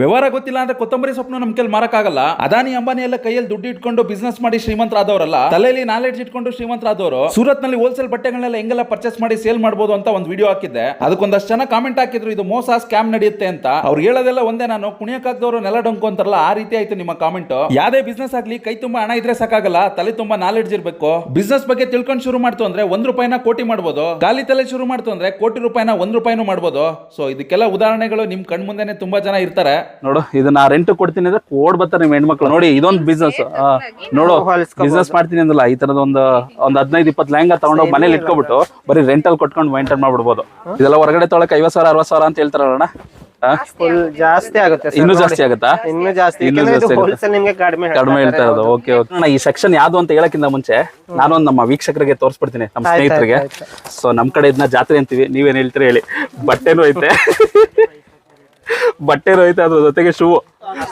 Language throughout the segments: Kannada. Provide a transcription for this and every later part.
ವ್ಯವಹಾರ ಗೊತ್ತಿಲ್ಲ ಅಂದ್ರೆ ಕೊತ್ತಂಬರಿ ಸೊಪ್ಪು ನಮ್ ಕೈಲಿ ಮಾರಕ್ಕಾಗಲ್ಲ. ಅದಾನಿ ಅಂಬಾನಿ ಎಲ್ಲ ಕೈಯಲ್ಲಿ ದುಡ್ಡು ಇಟ್ಕೊಂಡು ಬಿಸ್ನೆಸ್ ಮಾಡಿ ಶ್ರೀಮಂತರಾದವರಲ್ಲ, ತಲೆಯಲ್ಲಿ ನಾಲೆಡ್ಜ್ ಇಟ್ಕೊಂಡು ಶ್ರೀಮಂತರಾದವರು ಸೂರತ್ನಲ್ಲಿ ಹೋಲ್ಸೇಲ್ ಬಟ್ಟೆಗಳನ್ನೆಲ್ಲ ಹೆಂಗೆಲ್ಲ ಪರ್ಚೇಸ್ ಮಾಡಿ ಸೇಲ್ ಮಾಡಬಹುದು ಅಂತ ಒಂದು ವಿಡಿಯೋ ಹಾಕಿದ್ದೆ. ಅದಕ್ಕೊಂದಷ್ಟು ಜನ ಕಾಮೆಂಟ್ ಹಾಕಿದ್ರು, ಇದು ಮೋಸ ಸ್ಕ್ಯಾಮ್ ನಡೆಯುತ್ತೆ ಅಂತ. ಅವ್ರು ಹೇಳೋದೆಲ್ಲ ಒಂದೇ ನಾನು, ಕುಣಿಯಕ್ಕಾಗದವರು ನೆಲ ಡೊಂಕು ಅಂತಾರಲ್ಲ, ಆ ರೀತಿ ಆಯ್ತು ನಿಮ್ಮ ಕಾಮೆಂಟ್ ಯಾವ್ದೇ ಬಿಸ್ನೆಸ್ ಆಗ್ಲಿ, ಕೈ ತುಂಬಾ ಹಣ ಇದ್ರೆ ಸಾಕಾಗಲ್ಲ, ತಲೆ ತುಂಬಾ ನಾಲೆಡ್ಜ್ ಇರಬೇಕು. ಬಿಸ್ನೆಸ್ ಬಗ್ಗೆ ತಿಳ್ಕೊಂಡು ಶುರು ಮಾಡ್ತು ಅಂದ್ರೆ ಒಂದ್ ರೂಪಾಯಿನ ಕೋಟಿ ಮಾಡ್ಬೋದು. ಖಾಲಿ ತಲೆ ಶುರು ಮಾಡ್ತು ಅಂದ್ರೆ ಕೋಟಿ ರೂಪಾಯಿನ ಒಂದ್ ರೂಪಾಯಿನೂ ಮಾಡ್ಬೋದು. ಸೊ ಇದಕ್ಕೆಲ್ಲ ಉದಾಹರಣೆಗಳು ನಿಮ್ ಕಣ್ ಮುಂದೆನೆ ತುಂಬಾ ಜನ ಇರ್ತಾರೆ. ನೋಡು ಇದನ್ನ ರೆಂಟ್ ಕೊಡ್ತೀನಿ ಅಂದ್ರೆ ಕೋಡ್ ಬರ್ತಾರೆ ನಿಮ್ ಹೆಣ್ಮಕ್ಳು. ನೋಡಿ ಇದೊಂದು ಬಿಸ್ನೆಸ್ ನೋಡು ಬಿಸ್ನೆಸ್ ಮಾಡ್ತೀನಿ ಅಂದಲ್ಲ ಈ ತರದ ಒಂದು ಒಂದ್ ಹದಿನೈದು ಇಪ್ಪತ್ತು ಲೆಹಂಗಾ ತಗೊಂಡೋಗಿ ಮನೇಲಿ ಇಟ್ಕೊಬಿಟ್ಟು ಬರೀ ರೆಂಟಲ್ ಕೊಟ್ಕೊಂಡು ಮೈಂಟೈನ್ ಮಾಡ್ಬಿಡ್ಬೋದು. ಇದೆಲ್ಲ ಹೊರಗಡೆ ತೊಳಕ್ ಐವತ್ ಸಾವಿರ ಅರವತ್ ಸಾವಿರ ಅಂತ ಹೇಳ್ತಾರಣ್ಣ ಫುಲ್ ಜಾಸ್ತಿ ಆಗುತ್ತೆ ಇನ್ನೂ ಜಾಸ್ತಿ ಆಗುತ್ತಾ? ಇನ್ನೂ ಜಾಸ್ತಿ. ಇನ್ನೂ ಜಾಸ್ತಿ. ಕಡಿಮೆ ಕಡಿಮೆ ಹೇಳ್ತಾ ಇರೋದು. ಓಕೆ ಓಕೆ ಈ ಸೆಕ್ಷನ್ ಯಾವ್ದು ಅಂತ ಹೇಳಕ್ಕಿಂತ ಮುಂಚೆ ನಾನೊಂದು ನಮ್ಮ ವೀಕ್ಷಕರಿಗೆ ತೋರಿಸ್ಬಿಡ್ತೀನಿ ನಮ್ಮ ಸ್ನೇಹಿತರಿಗೆ. ಸೊ ನಮ್ ಕಡೆ ಇದನ್ನ ಜಾತ್ರೆ ಅಂತೀವಿ. ನೀವೇನ್ ಹೇಳ್ತೀರಿ ಹೇಳಿ. ಬಟ್ಟೆನೂ ಐತೆ. ಬಟ್ಟೆನೂ ಐತೆ ಅದ್ರ ಜೊತೆಗೆ ಶೂ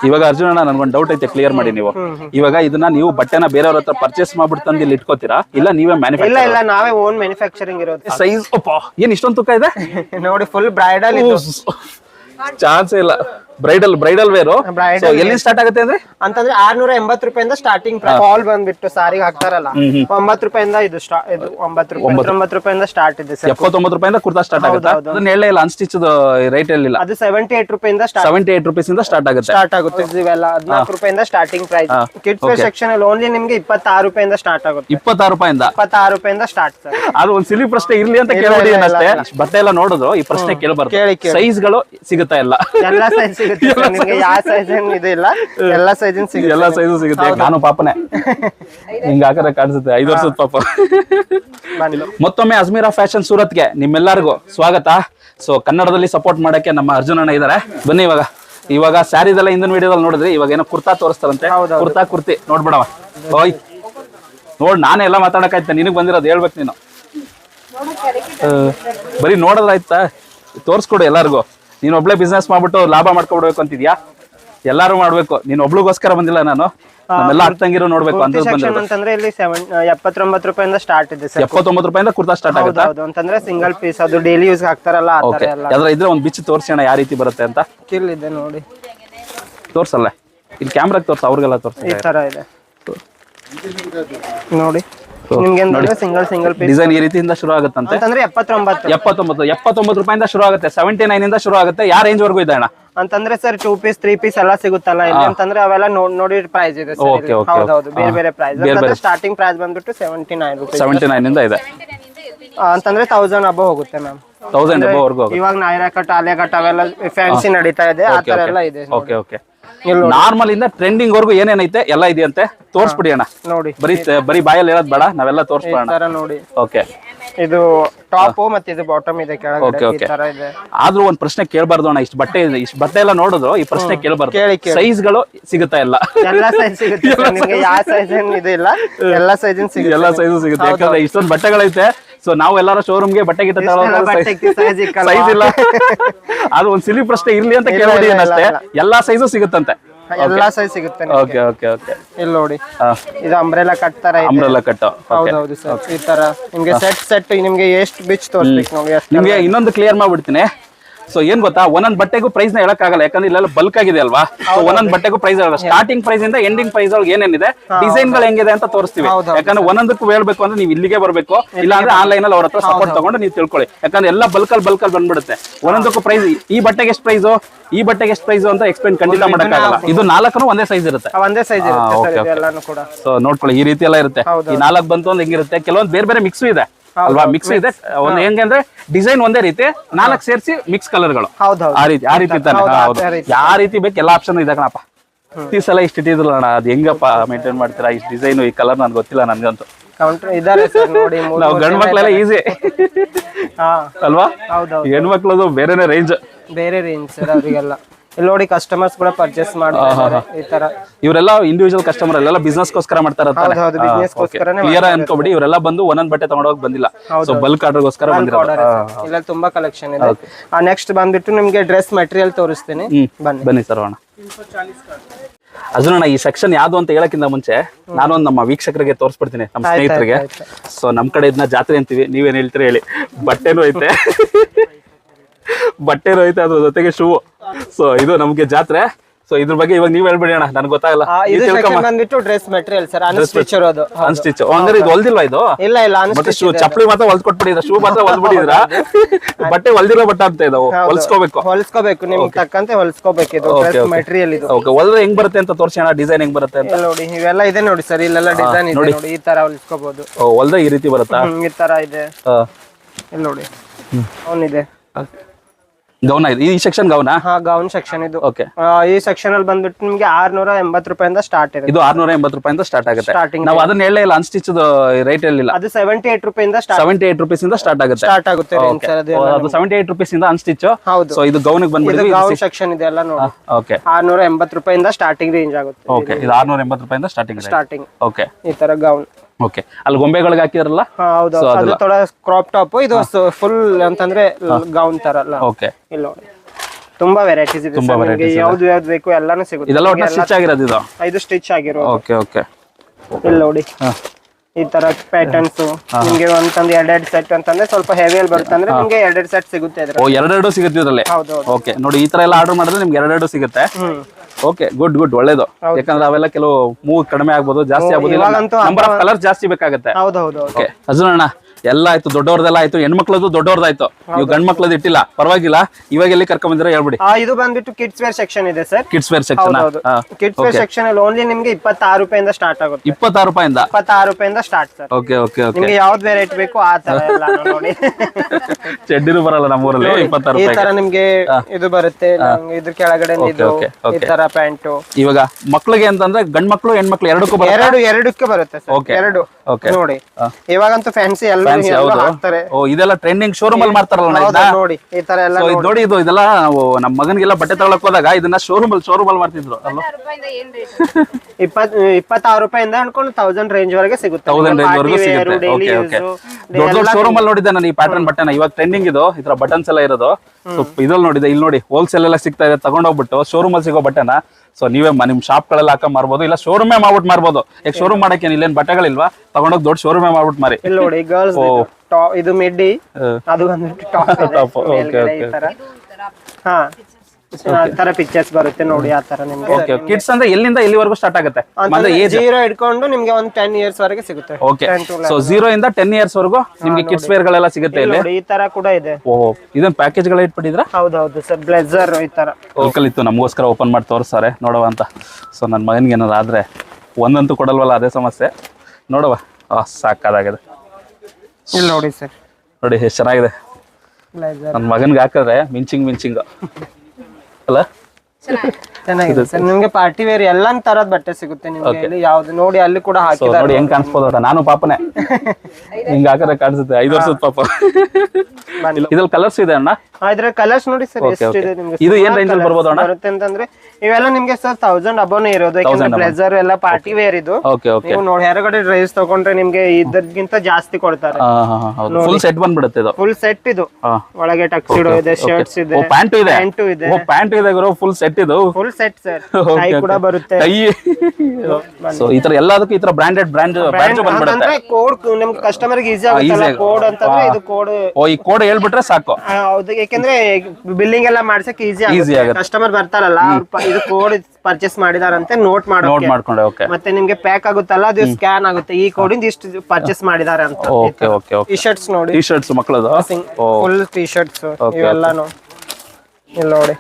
ಇವಾಗ ಅರ್ಜುನ ನನ್ಗೊಂದು ಡೌಟ್ ಐತೆ ಕ್ಲಿಯರ್ ಮಾಡಿ ನೀವು. ಇವಾಗ ಇದನ್ನ ನೀವು ಬಟ್ಟೆನ ಬೇರೆಯವ್ರ ಹತ್ರ ಪರ್ಚೇಸ್ ಮಾಡ್ಬಿಟ್ಟು ತಂದು ಇಲ್ಲಿ ಇಟ್ಕೋತೀರಾ? ಇಲ್ಲ ನೀವೇ ಇಲ್ಲ ಮ್ಯಾನುಫ್ಯಾಕ್ಚರ್ ಇಲ್ಲ ನಾವೇ ಓನ್ ಮ್ಯಾನುಫ್ಯಾಕ್ಚರಿಂಗ್ ಇರೋದು. ಸೈಜ್ ಅಪ್ಪ ಏನ್ ಇಷ್ಟೊಂದು ತೂಕ ಇದೆ? ನೋಡಿ ಫುಲ್ ಬ್ರೈಡಲ್ ಇದು. ಚಾನ್ಸ್ ಇಲ್ಲ. ಬ್ರೈಡಲ್ ಬ್ರೈಡಲ್ ವೇರ್ ಎಲ್ಲಿ ಸ್ಟಾರ್ಟ್ ಆಗುತ್ತೆ ಅಂದ್ರೆ? ಅಂತಂದ್ರೆ ಆರ್ನೂರ ಎಂಬತ್ ರೂಪಾಯಿಂದ ಸ್ಟಾರ್ಟಿಂಗ್ ಫಾಲ್ ಬಂದ್ಬಿಟ್ಟು ಸಾರಿಗೆ ಹಾಕ್ತಾರಲ್ಲ ಒಂಬತ್ತು ರೂಪಾಯಿಂದ ಇದು ಇದು ಒಂಬತ್ತು ರೂಪಾಯಿ ಒಂಬತ್ತು. ರೂಪಾಯಿಂದ ಸ್ಟಾರ್ಟ್ ಇದೆ ಎಪ್ಪತ್ತೊಂಬತ್ತು ರೂಪಾಯಿಂದ ಕುರ್ತಾ ಸ್ಟಾರ್ಟ್ ಆಗುತ್ತೆ? ಅದನ್ನ ಹೇಳೇ ಇಲ್ಲ ಅನ್ಸ್ಟಿಚ್ ರೈಟ್ ಇಲ್ಲ. ಅದು ಸೆವೆಂಟಿ ಏಟ್ ರೂಪಾಯಿಂದ ಸ್ಟಾರ್ಟ್ ಸೆವೆಂಟಿ ಏಟ್ ರುಪೀಸ್ ಇಂದ ಸ್ಟಾರ್ಟ್ ಆಗುತ್ತೆ. ಸ್ಟಾರ್ಟ್ ಆಗುತ್ತೆ ಇವೆಲ್ಲ ಹದಿನಾಲ್ಕು ರೂಪಾಯಿಂದ starting price kids wear section ಅಲ್ಲಿ ಓನ್ಲಿ ನಿಮ್ಗೆ ಇಪ್ಪತ್ತಾರು ರೂಪಾಯಿಂದ ಸ್ಟಾರ್ಟ್ ಆಗುತ್ತೆ. ಇಪ್ಪತ್ತಾರು ರೂಪಾಯಿಂದ? ಇಪ್ಪತ್ತಾರು ರೂಪಾಯಿಂದ ಸ್ಟಾರ್ಟ್ ಅದು ಒಂದು ಸಿಲಿ ಪ್ರಶ್ನೆ ಇರ್ಲಿ ಅಂತ ಅಷ್ಟೇ ಬಟ್ಟೆ ಎಲ್ಲ ನೋಡಿದ್ರು ಈ ಪ್ರಶ್ನೆ ಕೇಳಬಾರ್ದು. ಕೇಳಿ, ಕೇಳಿ. ಸೈಜ್ಗಳು ಸಿಗುತ್ತಾ ಇಲ್ಲ? ಎಲ್ಲ ಸೈಜ್ ಸಿಗುತ್ತೆ sir. ನಿಮ್ಗೆ ಯಾವ ಸೈಜ್ ಇದು ಇಲ್ಲ? ಎಲ್ಲಾ ಸೈಜ್ ಸಿಗುತ್ತೆ ಎಲ್ಲ ಸೈಜು ಸಿಗುತ್ತೆ. ನಾನು ಪಾಪನೇ. ಹಿಂಗ ಹಾಕರೆ ಕಾಣಿಸುತ್ತೆ. ಐದು ವರ್ಷದ ಪಾಪ. ಮತ್ತೊಮ್ಮೆ ಅಜ್ಮೀರಾ ಫ್ಯಾಷನ್ ಸೂರತ್ಗೆ ನಿಮ್ಮೆಲ್ಲರಿಗೂ ಸ್ವಾಗತ. ಸೊ ಕನ್ನಡದಲ್ಲಿ ಸಪೋರ್ಟ್ ಮಾಡಕ್ಕೆ ನಮ್ಮ ಅರ್ಜುನ್ ಅಣ್ಣ ಇದಾರೆ. ಬನ್ನಿ ಇವಾಗ. ಇವಾಗ ಸ್ಯಾರಿದೆಲ್ಲ ಹಿಂದಿನ ವಿಡಿಯೋದಲ್ಲಿ ನೋಡಿದ್ರಿ? ಇವಾಗ ಏನೋ ಕುರ್ತಾ ತೋರಿಸ್ತಾರಂತೆ. ಕುರ್ತಾ ಕುರ್ತಿ. ನೋಡ್ಬಿಡವ. ಓಯ್. ನೋಡ್ ನಾನೇ ಎಲ್ಲ ಮಾತಾಡಕ್ಕಾಯ್ತಾ? ನಿನಗ್ ಬಂದಿರೋದು ಹೇಳ್ಬೇಕು ನೀನು. ಬರೀ ನೋಡೋದ್ರಾಯ್ತಾ ತೋರಿಸ್ಕೊಡು ಎಲ್ಲಾರ್ಗು. ನೀನ್ ಒಬ್ಳೆ ಬಿಸ್ನೆಸ್ ಮಾಡ್ಬಿಟ್ಟು ಲಾಭ ಮಾಡ್ಕೊಬಿಡ್ಬೇಕು ಅಂತಿದ್ಯಾ? ಎಲ್ಲಾರು ಮಾಡ್ಬೇಕು. ನೀನ್ ಒಬ್ಳಿಗೋಸ್ಕರ ಬಂದಿಲ್ಲ ನಾನು. ನಮ್ಮೆಲ್ಲ ಅರ್ಥಂಗಿರೋ ನೋಡ್ಬೇಕು ಅಂತ ಅಂತಂದ್ರೆ ಇಲ್ಲಿ ಸೆವೆನ್ ಎಪ್ಪತ್ತೊಂಬತ್ತು ರೂಪಾಯಿಂದ ಸ್ಟಾರ್ಟ್ ಇದೆ ಸರ್ ಎಪ್ಪತ್ತೊಂಬತ್ತು ರೂಪಾಯಿಂದ ಕುರ್ತಾ ಸ್ಟಾರ್ಟ್ ಆಗುತ್ತೆ? ಹೌದು. ಅಂತಂದ್ರೆ ಸಿಂಗಲ್ ಪೀಸ್ ಅದು ಡೈಲಿ ಯೂಸ್ ಹಾಕ್ತಾರಲ್ಲ ಆ ಎಲ್ಲ. ಇದ್ರೆ ಒಂದು ಬಿಚ್ಚು ತೋರ್ಸೋಣ ಯಾವ ರೀತಿ ಬರುತ್ತೆ ಅಂತ. ಕಿಲ್ ಇದೆ ನೋಡಿ. ತೋರ್ಸಲ್ಲ. ಇಲ್ಲಿ ಕ್ಯಾಮ್ರಾಗ್ ತೋರ್ಸ ಅವ್ರಿಗೆಲ್ಲ ತೋರ್ಸ. ಈ ತರ ಇದೆ. ನೋಡಿ. ನಿಮ್ಗೆ ಸಿಂಗಲ್ ಸಿಂಗಲ್ ಪೀಸ್ ಡಿಸೈನ್ ಈ ರೀತಿಯಿಂದ ಶುರು ಆಗುತ್ತಂತೆ ಅಂತಂದ್ರೆ ಎಪ್ಪತ್ತೊಂಬತ್ತು. ಎಪ್ಪತ್ತೊಂಬತ್ತು ಎಪ್ಪತ್ತೊಂಬತ್ತು ರೂಪಾಯಿಂದ ಶುರು ಆಗುತ್ತೆ. ಸೆವೆಂಟಿ ನೈನ್ ಇಂದ ಶುರು ಆಗುತ್ತೆ. ಯಾವ ರೇಂಜ್ ವರ್ಗೂ ಇದೆ ಅಣ್ಣ? ಅಂತಂದ್ರೆ sir two piece three piece ಎಲ್ಲ ಸಿಗುತ್ತಲ್ಲ ಇಲ್ಲಿ ಅಂತಂದ್ರೆ ಅವೆಲ್ಲ ನೋಡ್ ನೋಡಿ ಪ್ರೈಸ್ ಇದೆ ಹೌದೌದು ಬೇರೆ ಬೇರೆ ಪ್ರೈಸ್ ಸ್ಟಾರ್ಟಿಂಗ್ ಪ್ರೈಸ್ ಬಂದ್ಬಿಟ್ಟು seventy nine rupees seventy nine ಇಂದ ಇದೆ ಅಂತಂದ್ರೆ ತೌಸಂಡ್ ಅಬೋ ಹೋಗುತ್ತೆ ಮ್ಯಾಮ್ ತೌಸಂಡ್ ವರ್ಗೂ ಇವಾಗ ನಾಯರಕಟ್ ಕಟ್ ಆಲಿಯಾ ಕಟ್ ಅವೆಲ್ಲ ಫ್ಯಾನ್ಸಿ ನಡೀತಾ ಇದೆ ಆ ತರ ಎಲ್ಲ ಇದೆ ಓಕೆ ಓಕೆ ನಾರ್ಮಲ್ ಇಂದ ಟ್ರೆಂಡಿಂಗ್ ವರ್ಗೂ ಏನೇನೈತೆ ಎಲ್ಲ ಇದೆಯಂತೆ? ತೋರ್ಸ್ಬಿಡಿ ಅಣ್ಣ. ನೋಡಿ. ಬರೀ ಬರೀ ಬಾಯಲ್ಲಿ ಹೇಳೋದ್ ಬೇಡ ನಾವೆಲ್ಲ ತೋರ್ಸ್ಬಿಡೋಣ. ನೋಡಿ. ಓಕೆ ಇದು ಟಾಪ್ ಮತ್ತೆ ಇದು ಬಾಟಮ್ ಇದೆ ಕೆಳಗಡೆ. ಈ ತರ ಇದೆ. ಆದ್ರೂ ಒಂದ್ ಪ್ರಶ್ನೆ ಕೇಳಬಾರ್ದು ಅಣ್ಣ ಇಷ್ಟು ಬಟ್ಟೆ ಇದೆ ಇಷ್ಟು ಬಟ್ಟೆ ಎಲ್ಲ ನೋಡಿದ್ರು ಈ ಪ್ರಶ್ನೆ ಕೇಳಬಾರ್ದು. ಕೇಳಿ, ಕೇಳಿ. ಸೈಜ್ಗಳು ಸಿಗುತ್ತಾ ಇಲ್ಲ. ಎಲ್ಲಾ ಸೈಜ್ ಸಿಗುತ್ತೆ. ಎಲ್ಲ ನಿಮ್ಗೆ ಯಾವ ಸೈಜ್ ಇದು ಇಲ್ಲ. ಎಲ್ಲಾ ಸೈಜ್ ಸಿಗುತ್ತೆ ಎಲ್ಲ ಸೈಜು ಸಿಗುತ್ತೆ. ಯಾಕಂದ್ರೆ ಇಷ್ಟೊಂದು ಬಟ್ಟೆಗಳೈತೆ ಸೊ ನಾವು ಎಲ್ಲಾರು ಶೋರೂಮ್ಗೆ ಬಟ್ಟೆ ಗಿಟ್ಟ ಬಟ್ಟೆ ಇಕ್ಕಲ್ವಾ? ಸೈಜ್ ಇಲ್ಲ. ಅದು ಒಂದ್ ಸಿಲಿ ಪ್ರಶ್ನೆ ಇರ್ಲಿ ಅಂತ ಕೇಳಿ ಕೇಳ್ಬಿಡಿ ಅಷ್ಟೇ. ಎಲ್ಲಾ ಸೈಜು ಸಿಗುತ್ತಂತೆ. ಎಲ್ಲಾ ಸೈಜ್ ಸಿಗುತ್ತೆ ಓಕೆ ಓಕೆ ಓಕೆ ಇಲ್ಲಿ ನೋಡಿ. ಇದು ಅಂಬ್ರೆಲಾ ಕಟ್ ತರ ಇದೆ. ಅಂಬ್ರೆಲ್ಲ ಕಟ್ ಹೌದೌದು ಸರ್ ಈ ತರ. ನಿಮ್ಗೆ ಸೆಟ್ ಸೆಟ್ ನಿಮ್ಗೆ ಎಷ್ಟು ಬಿಚ್ ತೋರಿಸ್ಬೇಕು ನಿಮ್ಗೆ ಇನ್ನೊಂದು ಕ್ಲಿಯರ್ ಮಾಡ್ಬಿಡ್ತೀನಿ. ಸೊ ಏನ್ ಗೊತ್ತಾ? ಒಂದೊಂದ್ ಬಟ್ಟೆಗೂ ಪ್ರೈಸ್ನ ಹೇಳಕ್ಕಾಗಲ್ಲ. ಯಾಕಂದ್ರೆ ಇಲ್ಲೆಲ್ಲ ಬಲ್ಕ್ ಆಗಿದೆ ಅಲ್ವಾ? ಸೊ ಒಂದೊಂದ್ ಬಟ್ಟೆಗೂ ಪ್ರೈಸ್ ಹೇಳಲ್ಲ ಸ್ಟಾರ್ಟಿಂಗ್ ಪ್ರೈಸ್ ಇಂದ ಎಂಡಿಂಗ್ ಪ್ರೈಸ್ ಒಳಗೆ ಏನೇನಿದೆ? ಡಿಸೈನ್ಗಳು ಹೆಂಗಿದೆ ಅಂತ ತೋರಿಸ್ತೀವಿ. ಯಾಕಂದ್ರೆ ಒಂದೊಂದಕ್ಕೂ ಹೇಳ್ಬೇಕು ಅಂದ್ರೆ ನೀವು ಇಲ್ಲಿಗೆ ಬರ್ಬೇಕು. ಇಲ್ಲ ಅಂದ್ರೆ ಆನ್ಲೈನ್ ಅಲ್ಲಿ ಅವ್ರ ಹತ್ರ ಸಪೋರ್ಟ್ ತಗೊಂಡು ನೀವು ತಿಳ್ಕೊಳ್ಳಿ. ಯಾಕಂದ್ರೆ ಎಲ್ಲ ಬಲ್ಕಲ್ ಬಲ್ಕಲ್ ಬಂದ್ಬಿಡುತ್ತೆ. ಒಂದೊಂದಕ್ಕೂ ಪ್ರೈಸ್ ಈ ಬಟ್ಟೆಗೆ ಎಷ್ಟು ಪ್ರೈಸ್ ಈ ಬಟ್ಟೆಗೆ ಎಷ್ಟು ಪ್ರೈಸ್ ಅಂತ ಎಕ್ಸ್ಪ್ಲೈನ್ ಖಂಡಿತ ಮಾಡಕ್ಕಾಗಲ್ಲ. ಇದು ನಾಲ್ಕನು ಒಂದೇ ಸೈಜ್ ಇರುತ್ತೆ. ಒಂದೇ ಸೈಜ್ ಇರುತ್ತೆ ಸರ್ okay, okay. ಇದೆಲ್ಲಾನು ಕೂಡ. ಸೊ ನೋಡ್ಕೊಳ್ಳಿ. ಈ ರೀತಿ ಎಲ್ಲ ಇರುತ್ತೆ. ಈ ನಾಲ್ಕು ಬಂತು ಅಂದ್ರೆ ಹೆಂಗಿರುತ್ತೆ? ಕೆಲವೊಂದು ಬೇರೆ ಬೇರೆ ಮಿಕ್ಸ್ ಇದೆ. ಅಲ್ವಾ? ಮಿಕ್ಸ್ ಇದೆ. ಒಂದು ಹೆಂಗೆ ಅಂದ್ರೆ ಡಿಸೈನ್ ಒಂದೇ ರೀತಿ ನಾಲ್ಕು ಸೇರಿಸಿ ಮಿಕ್ಸ್ ಕಲರ್ಗಳು ಗಳು ಆ ರೀತಿ ಆ ರೀತಿ ತಾನೆ. ಹೌದು. ಯಾವ ರೀತಿ. ಬೇಕು ಎಲ್ಲ ಆಪ್ಷನ್ ಇದೆ ಕಣಪ್ಪ ಈ ಸಲ ಇಷ್ಟು ಇಟ್ಟಿದ್ರು ಅಣ್ಣ ಅದ್ ಹೆಂಗಪ್ಪ ಮೇಂಟೈನ್ ಮಾಡ್ತೀರಾ? ಇಷ್ಟು ಡಿಸೈನ್ ಈ ಕಲರ್ ನನ್ಗೆ ಗೊತ್ತಿಲ್ಲ ನನ್ಗಂತೂ. ನಾವು ಗಂಡ್ ಮಕ್ಳೆಲ್ಲ. ಈಸಿ ಅಲ್ವಾ? ಹೆಣ್ಮಕ್ಳದು ಬೇರೆನೆ ರೇಂಜ್ ಬೇರೆ ರೇಂಜ್ ಸರ್ ಅವರಿಗೆಲ್ಲ. ನೋಡಿ ಕಸ್ಟಮರ್ಸ್ ಕೂಡ ಪರ್ಚೇಸ್ ಮಾಡ್ತಾರೆ ಈ ತರ. ಇವರೆಲ್ಲ ಇಂಡಿವಿಜುವಲ್ ಕಸ್ಟಮರ್ ಬಿಸ್ನೆಸ್ ಗೋಸ್ಕರ ಮಾಡ್ತಾರೆ ಕ್ಲಿಯರ್ ಅನ್ಕೋಬಿಡಿ ಇವರೆಲ್ಲ ಬಂದು ಒಂದೊಂದ್ ಬಟ್ಟೆ ತಗೊಂಡೋಗಿ ಬಂದಿಲ್ಲ. ಸೊ ಬಲ್ಕ್ ಆರ್ಡರ್ ಗೋಸ್ಕರ ಇಲ್ಲ ತುಂಬಾ ಕಲೆಕ್ಷನ್ ಇದೆ. ನೆಕ್ಸ್ಟ್ ಬಂದ್ಬಿಟ್ಟು ನಿಮ್ಗೆ ಡ್ರೆಸ್ ಮೆಟೀರಿಯಲ್ ತೋರಿಸ್ತೀನಿ. ಬನ್ನಿ. ಬನ್ನಿ ಸರ್ ಅಣ್ಣ ಅರ್ಜುನಣ್ಣ ಈ ಸೆಕ್ಷನ್ ಯಾವ್ದು ಅಂತ ಹೇಳಕ್ಕಿಂತ ಮುಂಚೆ ನಾನೊಂದು ನಮ್ಮ ವೀಕ್ಷಕರಿಗೆ ತೋರಿಸ್ಬಿಡ್ತೀನಿ ನಮ್ಮ ಸ್ನೇಹಿತರಿಗೆ. ಸೊ ನಮ್ ಕಡೆ ಇದನ್ನ ಜಾತ್ರೆ ಅಂತೀವಿ. ನೀವೇನ್ ಹೇಳ್ತೀರಿ ಹೇಳಿ. ಬಟ್ಟೆನೂ ಐತೆ. ಬಟ್ಟೆ ರೋಹಿತ ಅದ್ರ ಜೊತೆಗೆ ಶೂ ಸೊ ಇದು ನಮ್ಗೆ ಜಾತ್ರೆ. ಸೊ ಇದ್ರ ಬಗ್ಗೆ ಇವಾಗ ನೀವ್ ಹೇಳ್ಬಿಡಿ ಅಣ್ಣ ನನ್ಗೆ ಗೊತ್ತಾಗಲ್ಲ. ಆ, ಇದು section ಬಂದ್ಬಿಟ್ಟು ಡ್ರೆಸ್ ಮೆಟೀರಿಯಲ್ ಸರ್ ಅನ್ಸ್ಟಿಚ್ ಇರೋದು. ಹೌದು. ಅನ್ಸ್ಟಿಚ್ ಹಂಗಾರೆ ಇದು ಹೊಲ್ದಿಲ್ವಾ ಇದು? ಇಲ್ಲ ಇಲ್ಲ ಮತ್ತೆ ಅನ್ಸ್ಟಿಚ್ ಶೂ ಚಪ್ಪಲಿ ಮಾತ್ರ ಹೊಲ್ದ್ ಕೊಟ್ಬಿಟ್ಟಿದ್ರ ಶೂ ಮಾತ್ರ ಹೊಲ್ದ್ಬಿಟ್ಟಿದ್ರ ಬಟ್ಟೆ ಹೊಲ್ದಿರೋ ಬಟ್ಟೆ ಅಂತ ಇದಾವು ಹೊಲ್ಸ್ಕೋಬೇಕು. ಹೊಲ್ಸ್ಕೋಬೇಕು ನಿಮ್ಗೆ ತಕ್ಕಂತೆ ಹೊಲ್ಸ್ಕೋಬೇಕು ಇದು Okay, ಡ್ರೆಸ್ okay. ಮೆಟೀರಿಯಲ್ ಇದು. ಓಕೆ ಹೊಲ್ದ್ರೆ ಹೆಂಗ್ ಬರುತ್ತೆ ಅಂತ ತೋರ್ಸಿ ಅಣ್ಣ ಡಿಸೈನ್ ಹೆಂಗ್ ಬರುತ್ತೆ ಅಂತ. ಇಲ್ಲಿ ನೋಡಿ ಇವೆಲ್ಲ ಇದೆ ನೋಡಿ ಸರ್ ಇಲ್ಲೆಲ್ಲ ಡಿಸೈನ್ ಇದೆ ನೋಡಿ. ಈ ತರ ಹೊಲ್ಸ್ಕೋಬಹುದು ಓ, ಹೊಲ್ದ್ರೆ ಈ ರೀತಿ ಬರುತ್ತಾ? ಹ್ಮ್, ಈ ತರ ಇದೆ. ಆ, ಇಲ್ಲಿ ನೋಡಿ. ಅವನಿದೆ. ಗೌನ ಇದು ಈ ಸೆಕ್ಷನ್ ಗೌನ? ಹಾ ಗೌನ್ ಸೆಕ್ಷನ್ ಇದು. ಓಕೆ ಈ ಸೆಕ್ಷನ್ ಅಲ್ಲಿ ಬಂದ್ಬಿಟ್ಟು ನಿಮ್ಗೆ ಆರ್ನೂರ ಎಂಬತ್ ರೂಪಾಯಿಂದ ಸ್ಟಾರ್ಟ್ ಇದೆ ಇದು ಆರ್ನೂರ ಎಂಬತ್ತು ರೂಪಾಯಿಂದ ಸ್ಟಾರ್ಟ್ ಆಗುತ್ತೆ. Starting ನಾವು ಅದನ್ನ ಹೇಳೇ ಇಲ್ಲ ಅನ್ಸ್ಟಿಚ್ ರೇಟ್ ಹೇಳಿಲ್ಲ. ಅದು ಸೆವೆಂಟಿ ಏಟ್ ರೂಪಾಯಿಂದ ಸೆವೆಂಟಿ ಏಟ್ ರುಪೀಸ್ ಇಂದ ಸ್ಟಾರ್ಟ್ ಆಗುತ್ತೆ. ಸ್ಟಾರ್ಟ್ ಆಗುತ್ತೆ ಅದು ಸೆವೆಂಟಿ ಏಟ್ ರುಪೀಸ್ ಇಂದ ಅನ್ಸ್ಟಿಚ್ ಹೌದು. ಸೊ ಇದು ಗೌನಿಗೆ ಬಂದ್ಬಿಟ್ಟು ಗೌನ್ ಸೆಕ್ಷನ್ ಇದೆ ಎಲ್ಲ ನೋಡಿ. ಓಕೆ ಆರ್ನೂರ ಎಂಬತ್ತು ರೂಪಾಯಿಂದ ಸ್ಟಾರ್ಟಿಂಗ್ ರೇಂಜ್ ಆಗುತ್ತೆ. ಓಕೆ ಇದು ಆರ್ನೂರ ಎಂಬತ್ತು ರೂಪಾಯಿಂದ ಸ್ಟಾರ್ಟಿಂಗ್ ಸ್ಟಾರ್ಟಿಂಗ್ ಓಕೆ ಈ ತರ ಗೌನ್. ಓಕೆ ಅಲ್ಲಿ ಗೊಂಬೆಗಳಿಗೆ ಹಾಕಿರಲ್ಲ ಹೌದು ಅದು ಥೋಡ ಕ್ರಾಪ್ ಟಾಪ್ ಇದು ಫುಲ್ ಅಂತಂದ್ರೆ ಗೌನ್ ತರ ಅಲ್ಲ. ಓಕೆ ಇಲ್ಲ ತುಂಬಾ ವೆರೈಟೀಸ್ ಇದೆ ಯಾವ್ದು ಯಾವ್ದು ಬೇಕು ಎಲ್ಲಾನು ಸಿಗುತ್ತೆ. ಇದೆಲ್ಲ ಒಟ್ಟು ಸ್ಟಿಚ್ ಆಗಿರೋದು ಇದು? ಇದು ಸ್ಟಿಚ್ ಆಗಿರೋ ಓಕೆ ಓಕೆ ಇಲ್ಲಿ ನೋಡಿ. ಈ ತರ ಪ್ಯಾಟರ್ನ್ಸ್ ನಿಮ್ಗೆ ಒಂದ್ ಎರಡೆರಡು ಸೆಟ್ ಅಂತಂದ್ರೆ ಸ್ವಲ್ಪ ಹೆವಿಯಲ್ಲಿ ಬರುತ್ತೆ ಅಂದ್ರೆ ನಿಮ್ಗೆ ಎರಡೆರಡು ಸೆಟ್ ಸಿಗುತ್ತೆ ಓ ಎರಡೆರಡು ಸಿಗುತ್ತೆ ಇದರಲ್ಲಿ? ಹೌದು ಓಕೆ ನೋಡಿ ಈ ತರ ಎಲ್ಲ ಆರ್ಡರ್ ಮಾಡಿದ್ರೆ ನಿಮ್ಗೆ ಎರಡೆರಡು ಸಿಗುತ್ತೆ. ಓಕೆ ಗುಡ್ ಗುಡ್ ಒಳ್ಳೇದು. ಯಾಕಂದ್ರೆ ಅವೆಲ್ಲ ಕೆಲವು ಮೂವ್ ಕಡಿಮೆ ಆಗ್ಬೋದು ಜಾಸ್ತಿ ಆಗ್ಬೋದು ಕಲರ್ ಜಾಸ್ತಿ ಬೇಕಾಗುತ್ತೆ. ಹೌದು ಹೌದು ಹೌದು. ಓಕೆ ಅರ್ಜುನ್ ಅಣ್ಣ. ಎಲ್ಲ ಆಯ್ತು ದೊಡ್ಡವ್ರದೆಲ್ಲ ಆಯ್ತು ಹೆಣ್ಮಕ್ಳದ್ದು ದೊಡ್ಡವ್ರದಾಯ್ತು ನೀವು ಗಂಡ್ ಮಕ್ಳದ್ದು ಇಟ್ಟಿಲ್ಲ ಪರವಾಗಿಲ್ಲ ಇವಾಗ ಎಲ್ಲಿ ಕರ್ಕೊಂಡ್ ಬಂದಿರ ಹೇಳ್ಬಿಡಿ. ಆ ಇದು ಬಂದ್ಬಿಟ್ಟು ಕಿಡ್ಸ್ ವೇರ್ ಸೆಕ್ಷನ್ ಇದೆ ಸರ್. ಕಿಡ್ಸ್ ವೇರ್ ಸೆಕ್ಷನ್ ಹೌದು ಕಿಡ್ಸ್ ವೇರ್ ಸೆಕ್ಷನ್ ಅಲ್ಲಿ ಓನ್ಲಿ ನಿಮ್ಗೆ ಇಪ್ಪತ್ತಾರು ರೂಪಾಯಿಂದ ಸ್ಟಾರ್ಟ್ ಆಗುತ್ತೆ. ಇಪ್ಪತ್ತಾರು ರೂಪಾಯಿಂದ? ಇಪ್ಪತ್ತಾರು ರೂಪಾಯಿಂದ start sir. Okay okay okay ನಿಮ್ಗೆ ಯಾವ್ದು ವೆರೈಟಿ ಬೇಕು ಆ ತರ ಎಲ್ಲ ನೋಡಿ. ಚೆಡ್ಡಿರು ಬರಲ್ಲ ನಮ್ಮೂರಲ್ಲಿ ಇಪ್ಪತ್ತಾರು ಈ ರೂಪಾಯಿ ತರ ನಿಮ್ಗೆ ಇದು ಬರುತ್ತೆ ನಂಗೆ ಇದ್ರ ಕೆಳಗಡೆ ಇದು okay, ಈ okay. ತರ ಪ್ಯಾಂಟು ಇವಾಗ ಮಕ್ಳಿಗೆ ಅಂತಂದ್ರೆ ಗಂಡ್ ಮಕ್ಳು ಹೆಣ್ಮಕ್ಳು ಎರಡಕ್ಕೂ ಎರಡು ಎರಡಕ್ಕೆ ಬರುತ್ತೆ ಸರ್. Okay. ಎರಡು. Okay. ನೋಡಿ. ಇವಾಗಂತೂ ಫ್ಯಾನ್ಸಿ ಎಲ್ಲ ಫ್ಯಾನ್ಸಿ ಹೌದು ಹಾಕ್ತಾರೆ. ಓ ಇದೆಲ್ಲ ಟ್ರೆಂಡಿಂಗ್ ಶೋರೂಮ್ ಅಲ್ಲಿ ಮಾಡ್ತಾರಲ್ಲ ಹೌದಾ ನೋಡಿ ಈ ತರ ಎಲ್ಲ ಸೊ ಇದು ನೋಡಿ. ಇದು ಇದೆಲ್ಲ ನಾವು ನಮ್ಮ ಮಗನಿಗೆಲ್ಲ ಬಟ್ಟೆ ತಗೊಳಕ್ ಹೋದಾಗ ಇದನ್ನ ಶೋರೂಮ್ ಅಲ್ಲಿ ಶೋರೂಮ್ ಅಲ್ಲಿ ಮಾಡ್ತಿದ್ರು ಅಲ್ವಾ? ಇಪ್ಪತ್ ಇಪ್ಪತ್ತಾರು ರೂಪಾಯಿಂದ ಅನ್ಕೊಂಡು ತೌಸಂಡ್ ರೇಂಜ್ ವರೆಗೆ ಸಿಗುತ್ತೆ. ತೌಸಂಡ್ ರೇಂಜ್ ವರೆಗೂ ಸಿಗುತ್ತೆ. ಓಕೆ ಓಕೆ ದೊಡ್ಡ ದೊಡ್ಡ ಶೋರೂಮ್ ಅಲ್ಲಿ ನೋಡಿದ್ದೆ ನಾನು ಈ ಪ್ಯಾಟರ್ನ್ ಬಟ್ಟೆನ. ಇವಾಗ ಟ್ರೆಂಡಿಂಗ್ ಇದು ಈ ತರ ಬಟನ್ಸ್ ಎಲ್ಲ ಇರೋದು. ಇದ್ರಲ್ಲಿ ನೋಡಿದೆ ಇಲ್ಲಿ ನೋಡಿ ಹೋಲ್ಸೇಲ್ ಎಲ್ಲ ಸಿಗ್ತಾ ಇದೆ ತಗೊಂಡೋಗ್ಬಿಟ್ಟು ಶೋರೂಮ್ ಅಲ್ಲಿ ಸಿಗೋ ಬಟ್ಟೆನ ಸೊ ನೀವೇ ನಿಮ್ ಶಾಪ್ಗಳಲ್ಲಿ ಹಾಕ ಮಾರ್ಬೋದು ಇಲ್ಲ ಶೋರೂಮೇ ಮಾಡ್ಬಿಟ್ಟು ಮಾರ್ಬೋದು. ಈಗ ಶೋರೂಮ್ ಮಾಡಕ್ಕೆ ಇಲ್ಲೇನ್ ಬಟ್ಟೆಗಳಿಲ್ವಾ? ತಗೊಂಡೋಗಿ ದೊಡ್ಡ ಶೋರೂಮೇ ಮಾಡ್ಬಿಟ್ಟು ಮಾರಿ. ಇಲ್ಲಿ ನೋಡಿ ಗರ್ಲ್ಸ್ ಇದು ಮಿಡ್ಡಿ ಅದು ಟಾಪ್ ಹಾ. ತರ ಪಿಕ್ಚರ್ಸ್ ಬರುತ್ತೆ ನೋಡಿ ಆ ತರ ನಿಮ್ಗೆ. ಓಕೆ ಕಿಡ್ಸ್ ಅಂದ್ರೆ ಎಲ್ಲಿಂದ ಎಲ್ಲಿವರೆಗೂ ಸ್ಟಾರ್ಟ್ ಆಗುತ್ತೆ? ಅಂದ್ರೆ ಏಜ್ ಜೀರೋ ಇಟ್ಕೊಂಡು ನಿಮ್ಗೆ ಒಂದು ಟೆನ್ ಇಯರ್ಸ್ ವರೆಗೆ ಸಿಗುತ್ತೆ. ಓಕೆ ಸೊ ಜೀರೋ ಇಂದ ಟೆನ್ ಇಯರ್ಸ್ ವರೆಗೂ ನಿಮ್ಗೆ ಕಿಡ್ಸ್ ವೇರ್ ಗಳೆಲ್ಲ ಸಿಗುತ್ತೆ ಇಲ್ಲಿ ಈ ತರ ಕೂಡ ಇದೆ. ಓ ಇದನ್ನ ಪ್ಯಾಕೇಜ್ಗಳ ಇಟ್ಬಿಟ್ಟಿದ್ರ? ಹೌದೌದು ಸರ್ ಬ್ಲೇಜರ್ ಈ ತರ ಲೋಕಲ್ ಇತ್ತು ನಮಗೋಸ್ಕರ ಓಪನ್ ಮಾಡಿ ತೋರಿಸ್ತಾರೆ. ನೋಡುವ ಅಂತ. ಸೊ ನನ್ನ ಮಗನಿಗೆ ಏನಾದ್ರು ಆದ್ರೆ ಒಂದಂತೂ ಕೊಡಲ್ವಲ್ಲ ಅದೇ ಸಮಸ್ಯೆ. ನೋಡವ. ಆ ಸಾಕಾಗಿದೆ ಇಲ್ಲಿ ನೋಡಿ ಸರ್. ನೋಡಿ ಎಷ್ಟು ಚೆನ್ನಾಗಿದೆ ನನ್ನ ಮಗನ್ಗೆ ಹಾಕಿದ್ರೆ ಮಿಂಚಿಂಗ್ ಮಿಂಚಿಂಗ್. ಅಲ್ಲ? ಚೆನ್ನಾಗಿದೆ. ಸರ್ ನಿಮ್ಗೆ ಪಾರ್ಟಿ ವೇರ್ ಎಲ್ಲಾ ತರದ್ ಬಟ್ಟೆ ಸಿಗುತ್ತೆ ನಿಮ್ಗೆ ಇಲ್ಲಿ ಯಾವ್ದು ನೋಡಿ ಅಲ್ಲಿ ಕೂಡ ಸೊ ಹಾಕಿದ್ದಾರೆ ನೋಡಿ ಹೆಂಗ್ ಕಾಣಿಸ್ಬೋದ ನಾನು ಪಾಪನೆ. ಹಿಂಗ್ ಹಾಕಿದ್ರೆ ಕಾಣಿಸುತ್ತೆ. ಐದು ವರ್ಷದ ಪಾಪ. ಇದ್ರಲ್ಲಿ ಕಲರ್ಸ್ ಇದೆ ಅಣ್ಣ? ಇದ್ರ ಕಲರ್ಸ್ ನೋಡಿ ಸರ್ Okay, ಎಷ್ಟು ಇದೆ ನಿಮ್ಗೆ ಇದು ಏನ್ ರೇಂಜ್ ಅಲ್ಲಿ ಬರ್ಬೋದು ಅಣ್ಣ? ಬರುತ್ತೆ ಅಂತಂದ್ರೆ ಇವೆಲ್ಲ ನಿಮ್ಗೆ ಸರ್ ತೌಸಂಡ್ ಅಬೋನೇ ಇರೋದು. ಯಾಕಂದ್ರೆ ಎಲ್ಲ ಪಾರ್ಟಿ ವೇರ್ ಇದು. ಓಕೆ ಓಕೆ ನೀವು ನೋಡಿ ಹೊರಗಡೆ ಡ್ರೆಸ್ ತಗೊಂಡ್ರೆ ನಿಮ್ಗೆ ಇದಕ್ಕಿಂತ ಜಾಸ್ತಿ ಕೊಡ್ತಾರೆ. ಫುಲ್ ಸೆಟ್ ಬಂದ್ಬಿಡುತ್ತೆ ಇದು. ಫುಲ್ ಸೆಟ್ ಇದು. ಒಳಗೆ ಟಕ್ಸಿಡೋ ಇದೆ ಶರ್ಟ್ಸ್ ಇದೆ ಪ್ಯಾಂಟು ಇದೆ? ಪ್ಯಾಂಟ್ ಇದೆ. ಪ್ಯಾಂಟ್ ಇದೆ ಗುರು ಫುಲ್ ಸೆಟ್ ಇದು? ಫುಲ್ ಸೆಟ್ ಸರ್ ಟೈ ಕೂಡ ಬರುತ್ತೆ. ಟೈ ಸೊ ಈ ತರ ಎಲ್ಲದಕ್ಕೂ ಈ ತರ ಬ್ರಾಂಡೆಡ್ ಬ್ರಾಂಡ್ ಬಂದ್ಬಿಡುತ್ತೆ. ಅಂದ್ರೆ ಕೋಡ್ ನಿಮ್ ಕಸ್ಟಮರ್ಗೆ ಆಗುತ್ತಲ್ಲ easy. ಕೋಡ್ ಅಂತಂದ್ರೆ ಇದು ಕೋಡ್ ಓ ಈ ಕೋಡ್ ಹೇಳ್ಬಿಟ್ರೆ ಸಾಕು. ಹೌದು. ಯಾಕಂದ್ರೆ ಬಿಲ್ಲಿಂಗ್ ಎಲ್ಲ ಮಾಡ್ಸಕ್ ಈಸಿ Easy ಆಗುತ್ತೆ. ಕಸ್ಟಮರ್ ಬರ್ತಾರಲ್ಲ ಅವ್ರು ಪ- ಇದು ಕೋಡ್ ಪರ್ಚೇಸ್ ಮಾಡಿದಾರಂತೆ ನೋಟ್ ನೋಟ್ ಮಾಡೋಕೆ ಮಾಡ್ಕೊಂಡೆ ಓಕೆ ಮತ್ತೆ ನಿಮ್ಗೆ ಪ್ಯಾಕ್ ಆಗುತ್ತಲ್ಲ ಅದು ಸ್ಕ್ಯಾನ್ ಆಗುತ್ತೆ. ಈ ಕೋಡ್ ಇಂದ ಇಷ್ಟು ಪರ್ಚೇಸ್ ಮಾಡಿದಾರೆ ಅಂತ okay okay okay T shirts ನೋಡಿ. ಟಿ ಶರ್ಟ್ಸ್ ಮಕ್ಕಳದು ಫುಲ್ ಟಿ ಶರ್ಟ್ಸ್ ಇವೆಲ್ಲಾನು. ಇಲ್ಲಿ ನೋಡಿ.